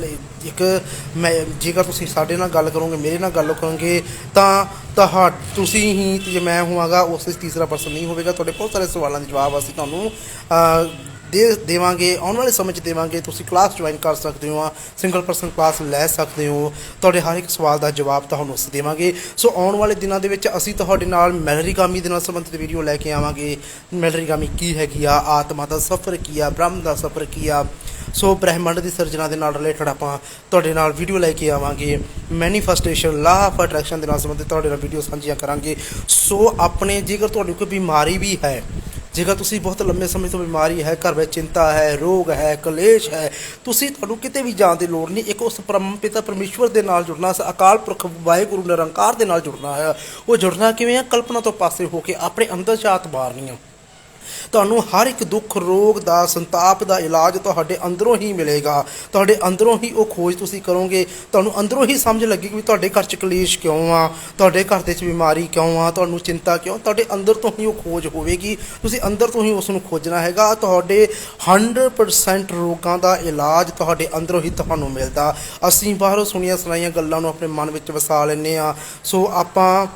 ਇੱਕ ਮੈਂ, ਜੇਕਰ ਤੁਸੀਂ ਸਾਡੇ ਨਾਲ ਗੱਲ ਕਰੋਗੇ, ਮੇਰੇ ਨਾਲ ਗੱਲ ਕਰੋਗੇ, ਤਾਂ ਤੁਹਾ ਤੁਸੀਂ ਹੀ ਤੇ ਜੇ ਮੈਂ ਹੋਵਾਂਗਾ, ਉਸ ਵਿੱਚ ਤੀਸਰਾ ਪਰਸਨ ਨਹੀਂ ਹੋਵੇਗਾ। ਤੁਹਾਡੇ ਬਹੁਤ ਸਾਰੇ ਸਵਾਲਾਂ ਦੇ ਜਵਾਬ ਅਸੀਂ ਤੁਹਾਨੂੰ ਦੇ, ਦੇਵਾਂਗੇ, ਆਉਣ ਵਾਲੇ ਸਮੇਂ 'ਚ ਦੇਵਾਂਗੇ। ਤੁਸੀਂ ਕਲਾਸ ਜੁਆਇਨ ਕਰ ਸਕਦੇ ਹੋ ਸਿੰਗਲ ਪਰਸਨ ਕਲਾਸ ਲੈ ਸਕਦੇ ਹੋ। ਤੁਹਾਡੇ ਹਰ ਇੱਕ ਸਵਾਲ ਦਾ ਜਵਾਬ ਤੁਹਾਨੂੰ ਅਸੀਂ ਦੇਵਾਂਗੇ। ਸੋ ਆਉਣ ਵਾਲੇ ਦਿਨਾਂ ਦੇ ਵਿੱਚ ਅਸੀਂ ਤੁਹਾਡੇ ਨਾਲ ਮੈਲਰੀਗਾਮੀ ਦੇ ਨਾਲ ਸੰਬੰਧਿਤ ਵੀਡੀਓ ਲੈ ਕੇ ਆਵਾਂਗੇ। ਮੈਲਰੀਗਾਮੀ ਕੀ ਹੈਗੀ ਆ? ਆਤਮਾ ਦਾ ਸਫ਼ਰ ਕੀ ਆ? ਬ੍ਰਹਮ ਦਾ ਸਫ਼ਰ ਕੀ ਆ? ਸੋ ਬ੍ਰਹਿਮੰਡ ਦੀ ਸਿਰਜਣਾ ਦੇ ਨਾਲ ਰਿਲੇਟਡ ਆਪਾਂ ਤੁਹਾਡੇ ਨਾਲ ਵੀਡੀਓ ਲੈ ਕੇ ਆਵਾਂਗੇ। ਮੈਨੀਫੈਸਟੇਸ਼ਨ ਲਾਅ ਆਫ ਅਟਰੈਕਸ਼ਨ ਦੇ ਨਾਲ ਸੰਬੰਧਿਤ ਤੁਹਾਡੇ ਨਾਲ ਵੀਡੀਓ ਸਾਂਝੀਆਂ ਕਰਾਂਗੇ। ਸੋ ਆਪਣੇ ਜੇਕਰ ਤੁਹਾਨੂੰ ਕੋਈ ਬਿਮਾਰੀ ਵੀ ਹੈ, ਜੇਕਰ ਤੁਸੀਂ ਬਹੁਤ ਲੰਮੇ ਸਮੇਂ ਤੋਂ ਬਿਮਾਰੀ ਹੈ, ਘਰ ਵਿੱਚ ਚਿੰਤਾ ਹੈ, ਰੋਗ ਹੈ, ਕਲੇਸ਼ ਹੈ, ਤੁਸੀਂ ਤੁਹਾਨੂੰ ਕਿਤੇ ਵੀ ਜਾਣ ਦੀ ਲੋੜ ਨਹੀਂ, ਇੱਕ ਉਸ ਪਰਮ ਪਿਤਾ ਪਰਮੇਸ਼ਵਰ ਦੇ ਨਾਲ ਜੁੜਨਾ ਉਸ ਅਕਾਲ ਪੁਰਖ ਵਾਹਿਗੁਰੂ ਨਿਰੰਕਾਰ ਦੇ ਨਾਲ ਜੁੜਨਾ ਹੈ। ਉਹ ਜੁੜਨਾ ਕਿਵੇਂ ਹੈ ਕਲਪਨਾ ਤੋਂ ਪਾਸੇ ਹੋ ਕੇ ਆਪਣੇ ਅੰਦਰ ਝਾਤ ਮਾਰਨੀ ਆ। ਤੁਹਾਨੂੰ ਹਰ ਇੱਕ ਦੁੱਖ, ਰੋਗ ਦਾ, ਸੰਤਾਪ ਦਾ ਇਲਾਜ ਤੁਹਾਡੇ ਅੰਦਰੋਂ ਹੀ ਮਿਲੇਗਾ। ਤੁਹਾਡੇ ਅੰਦਰੋਂ ਹੀ ਉਹ ਖੋਜ ਤੁਸੀਂ ਕਰੋਗੇ। ਤੁਹਾਨੂੰ ਅੰਦਰੋਂ ਹੀ ਸਮਝ ਲੱਗੇਗੀ ਵੀ ਤੁਹਾਡੇ ਘਰ 'ਚ ਕਲੇਸ਼ ਕਿਉਂ ਆ? ਤੁਹਾਡੇ ਘਰ ਦੇ 'ਚ ਬਿਮਾਰੀ ਕਿਉਂ ਆ? ਤੁਹਾਨੂੰ ਚਿੰਤਾ ਕਿਉਂ? ਤੁਹਾਡੇ ਅੰਦਰ ਤੋਂ ਹੀ ਉਹ ਖੋਜ ਹੋਵੇਗੀ। ਤੁਸੀਂ ਅੰਦਰ ਤੋਂ ਹੀ ਉਸ ਨੂੰ ਖੋਜਣਾ ਹੈਗਾ। ਤੁਹਾਡੇ 100% ਰੋਗਾਂ ਦਾ ਇਲਾਜ ਤੁਹਾਡੇ ਅੰਦਰੋਂ ਹੀ ਤੁਹਾਨੂੰ ਮਿਲਦਾ। ਅਸੀਂ ਬਾਹਰੋਂ ਸੁਣੀਆਂ ਸੁਣਾਈਆਂ ਗੱਲਾਂ ਨੂੰ ਆਪਣੇ ਮਨ ਵਿੱਚ ਵਸਾ ਲੈਂਦੇ ਆ ਸੋ ਆਪਾਂ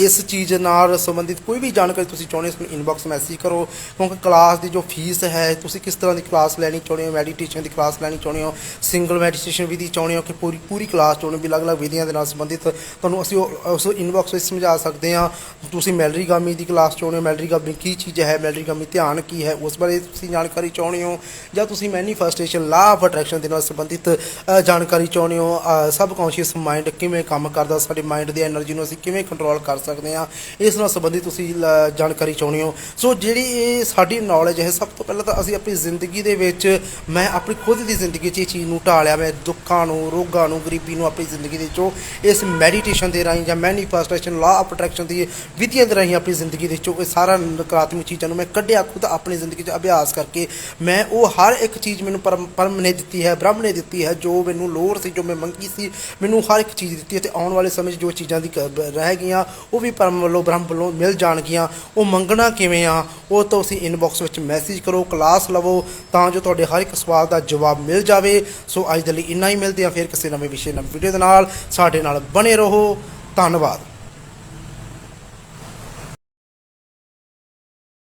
ਇਸ ਚੀਜ਼ ਨਾਲ ਸੰਬੰਧਿਤ ਕੋਈ ਵੀ ਜਾਣਕਾਰੀ ਤੁਸੀਂ ਚਾਹੁੰਦੇ ਹੋ, ਇਸ ਨੂੰ ਇਨਬਾਕਸ ਮੈਸੇਜ ਕਰੋ। ਕਿਉਂਕਿ ਕਲਾਸ ਦੀ ਜੋ ਫੀਸ ਹੈ, ਤੁਸੀਂ ਕਿਸ ਤਰ੍ਹਾਂ ਦੀ ਕਲਾਸ ਲੈਣੀ ਚਾਹੁੰਦੇ ਹੋ ਮੈਡੀਟੇਸ਼ਨ ਦੀ ਕਲਾਸ ਲੈਣੀ ਚਾਹੁੰਦੇ ਹੋ ਸਿੰਗਲ ਮੈਡੀਟੇਸ਼ਨ ਵਿਧੀ ਚਾਹੁੰਦੇ ਹੋ ਕਿ ਪੂਰੀ ਪੂਰੀ ਕਲਾਸ ਚਾਹੁੰਦੇ ਹੋ, ਵੀ ਅਲੱਗ-ਅਲੱਗ ਵਿਧੀਆਂ ਦੇ ਨਾਲ ਸੰਬੰਧਿਤ ਤੁਹਾਨੂੰ ਅਸੀਂ ਉਸ ਇਨਬਾਕਸ ਵਿੱਚ ਸਮਝਾ ਸਕਦੇ ਹਾਂ, ਤੁਸੀਂ ਮੈਲਰੀਗਾਮੀ ਦੀ ਕਲਾਸ ਚਾਹੁੰਦੇ ਹੋ, ਮੈਲਰੀਗਾਮੀ ਕੀ ਚੀਜ਼ ਹੈ, ਮੈਲਰੀਗਾਮੀ ਧਿਆਨ ਕੀ ਹੈ, ਉਸ ਬਾਰੇ ਤੁਸੀਂ ਜਾਣਕਾਰੀ ਚਾਹੁੰਦੇ ਹੋ, ਜਾਂ ਤੁਸੀਂ ਮੈਨੀਫੈਸਟੇਸ਼ਨ ਲਾ ਆਫ ਅਟਰੈਕਸ਼ਨ ਦੇ ਨਾਲ ਸੰਬੰਧਿਤ ਜਾਣਕਾਰੀ ਚਾਹੁੰਦੇ ਹੋ ਸਬ ਕੌਂਸ਼ੀਅਸ ਮਾਈਂਡ ਕਿਵੇਂ ਕੰਮ ਕਰਦਾ, ਸਾਡੇ ਮਾਈਂਡ ਦੀ એનર્ਜੀ ਨੂੰ ਅਸੀਂ ਕਿਵੇਂ ਕੰਟਰੋਲ ਕਰ ਸਕਦੇ ਸਕਦੇ ਹਾਂ। ਇਸ ਨਾਲ ਸੰਬੰਧਿਤ ਤੁਸੀਂ ਜਾਣਕਾਰੀ ਚਾਹੁੰਦੇ ਹੋ। ਸੋ ਜਿਹੜੀ ਇਹ ਸਾਡੀ ਨੌਲੇਜ ਹੈ, ਸਭ ਤੋਂ ਪਹਿਲਾਂ ਤਾਂ ਅਸੀਂ ਆਪਣੀ ਜ਼ਿੰਦਗੀ ਦੇ ਵਿੱਚ ਮੈਂ ਆਪਣੀ ਖੁਦ ਦੀ ਜ਼ਿੰਦਗੀ 'ਚ ਇਹ ਚੀਜ਼ ਨੂੰ ਢਾਲਿਆ ਮੈਂ ਦੁੱਖਾਂ ਨੂੰ, ਰੋਗਾਂ ਨੂੰ, ਗਰੀਬੀ ਨੂੰ ਆਪਣੀ ਜ਼ਿੰਦਗੀ ਦੇ ਵਿੱਚੋਂ, ਇਸ ਮੈਡੀਟੇਸ਼ਨ ਦੇ ਰਾਹੀਂ ਜਾਂ ਮੈਨੀਫੈਸਟੇਸ਼ਨ ਲਾਅ ਆਫ ਅਟਰੈਕਸ਼ਨ ਦੀ ਵਿਧੀਆਂ ਦੇ ਰਾਹੀਂ ਆਪਣੀ ਜ਼ਿੰਦਗੀ ਦੇ ਵਿੱਚੋਂ ਇਹ ਸਾਰਾ ਨਕਾਰਾਤਮਕ ਚੀਜ਼ਾਂ ਨੂੰ ਮੈਂ ਕੱਢਿਆ, ਖੁਦ ਆਪਣੀ ਜ਼ਿੰਦਗੀ 'ਚ ਅਭਿਆਸ ਕਰਕੇ। ਮੈਂ ਉਹ ਹਰ ਇੱਕ ਚੀਜ਼ ਮੈਨੂੰ ਪਰਮ ਪਰਮ ਨੇ ਦਿੱਤੀ ਹੈ, ਬ੍ਰਹਮ ਨੇ ਦਿੱਤੀ ਹੈ, ਜੋ ਮੈਨੂੰ ਲੋੜ ਸੀ, ਜੋ ਮੈਂ ਮੰਗੀ ਸੀ, ਮੈਨੂੰ ਹਰ ਇੱਕ ਚੀਜ਼ ਦਿੱਤੀ ਹੈ ਤੇ ਆਉਣ ਵਾਲੇ ਸਮੇਂ 'ਚ ਜੋ ਚੀਜ਼ਾਂ ਦੀ ਕ- ਰਹਿ ਗਈਆਂ, ਉਹ ਵੀ ਪਰਮ ਵੱਲੋਂ, ਬ੍ਰਹਮ ਵੱਲੋਂ ਮਿਲ ਜਾਣਗੀਆਂ। ਉਹ ਮੰਗਣਾ ਕਿਵੇਂ ਆ, ਉਹ ਤਾਂ ਤੁਸੀਂ ਇਨਬਾਕਸ ਵਿੱਚ ਮੈਸੇਜ ਕਰੋ ਕਲਾਸ ਲਵੋ, ਤਾਂ ਜੋ ਤੁਹਾਡੇ ਹਰ ਇੱਕ ਸਵਾਲ ਦਾ ਜਵਾਬ ਮਿਲ ਜਾਵੇ। ਸੋ ਅੱਜ ਦੇ ਲਈ ਇੰਨਾ ਹੀ ਮਿਲਦੇ ਆ ਫਿਰ ਕਿਸੇ ਨਵੇਂ ਵਿਸ਼ੇ, ਨਵੀਂ ਵੀਡੀਓ ਦੇ ਨਾਲ। ਸਾਡੇ ਨਾਲ ਬਣੇ ਰਹੋ। ਧੰਨਵਾਦ।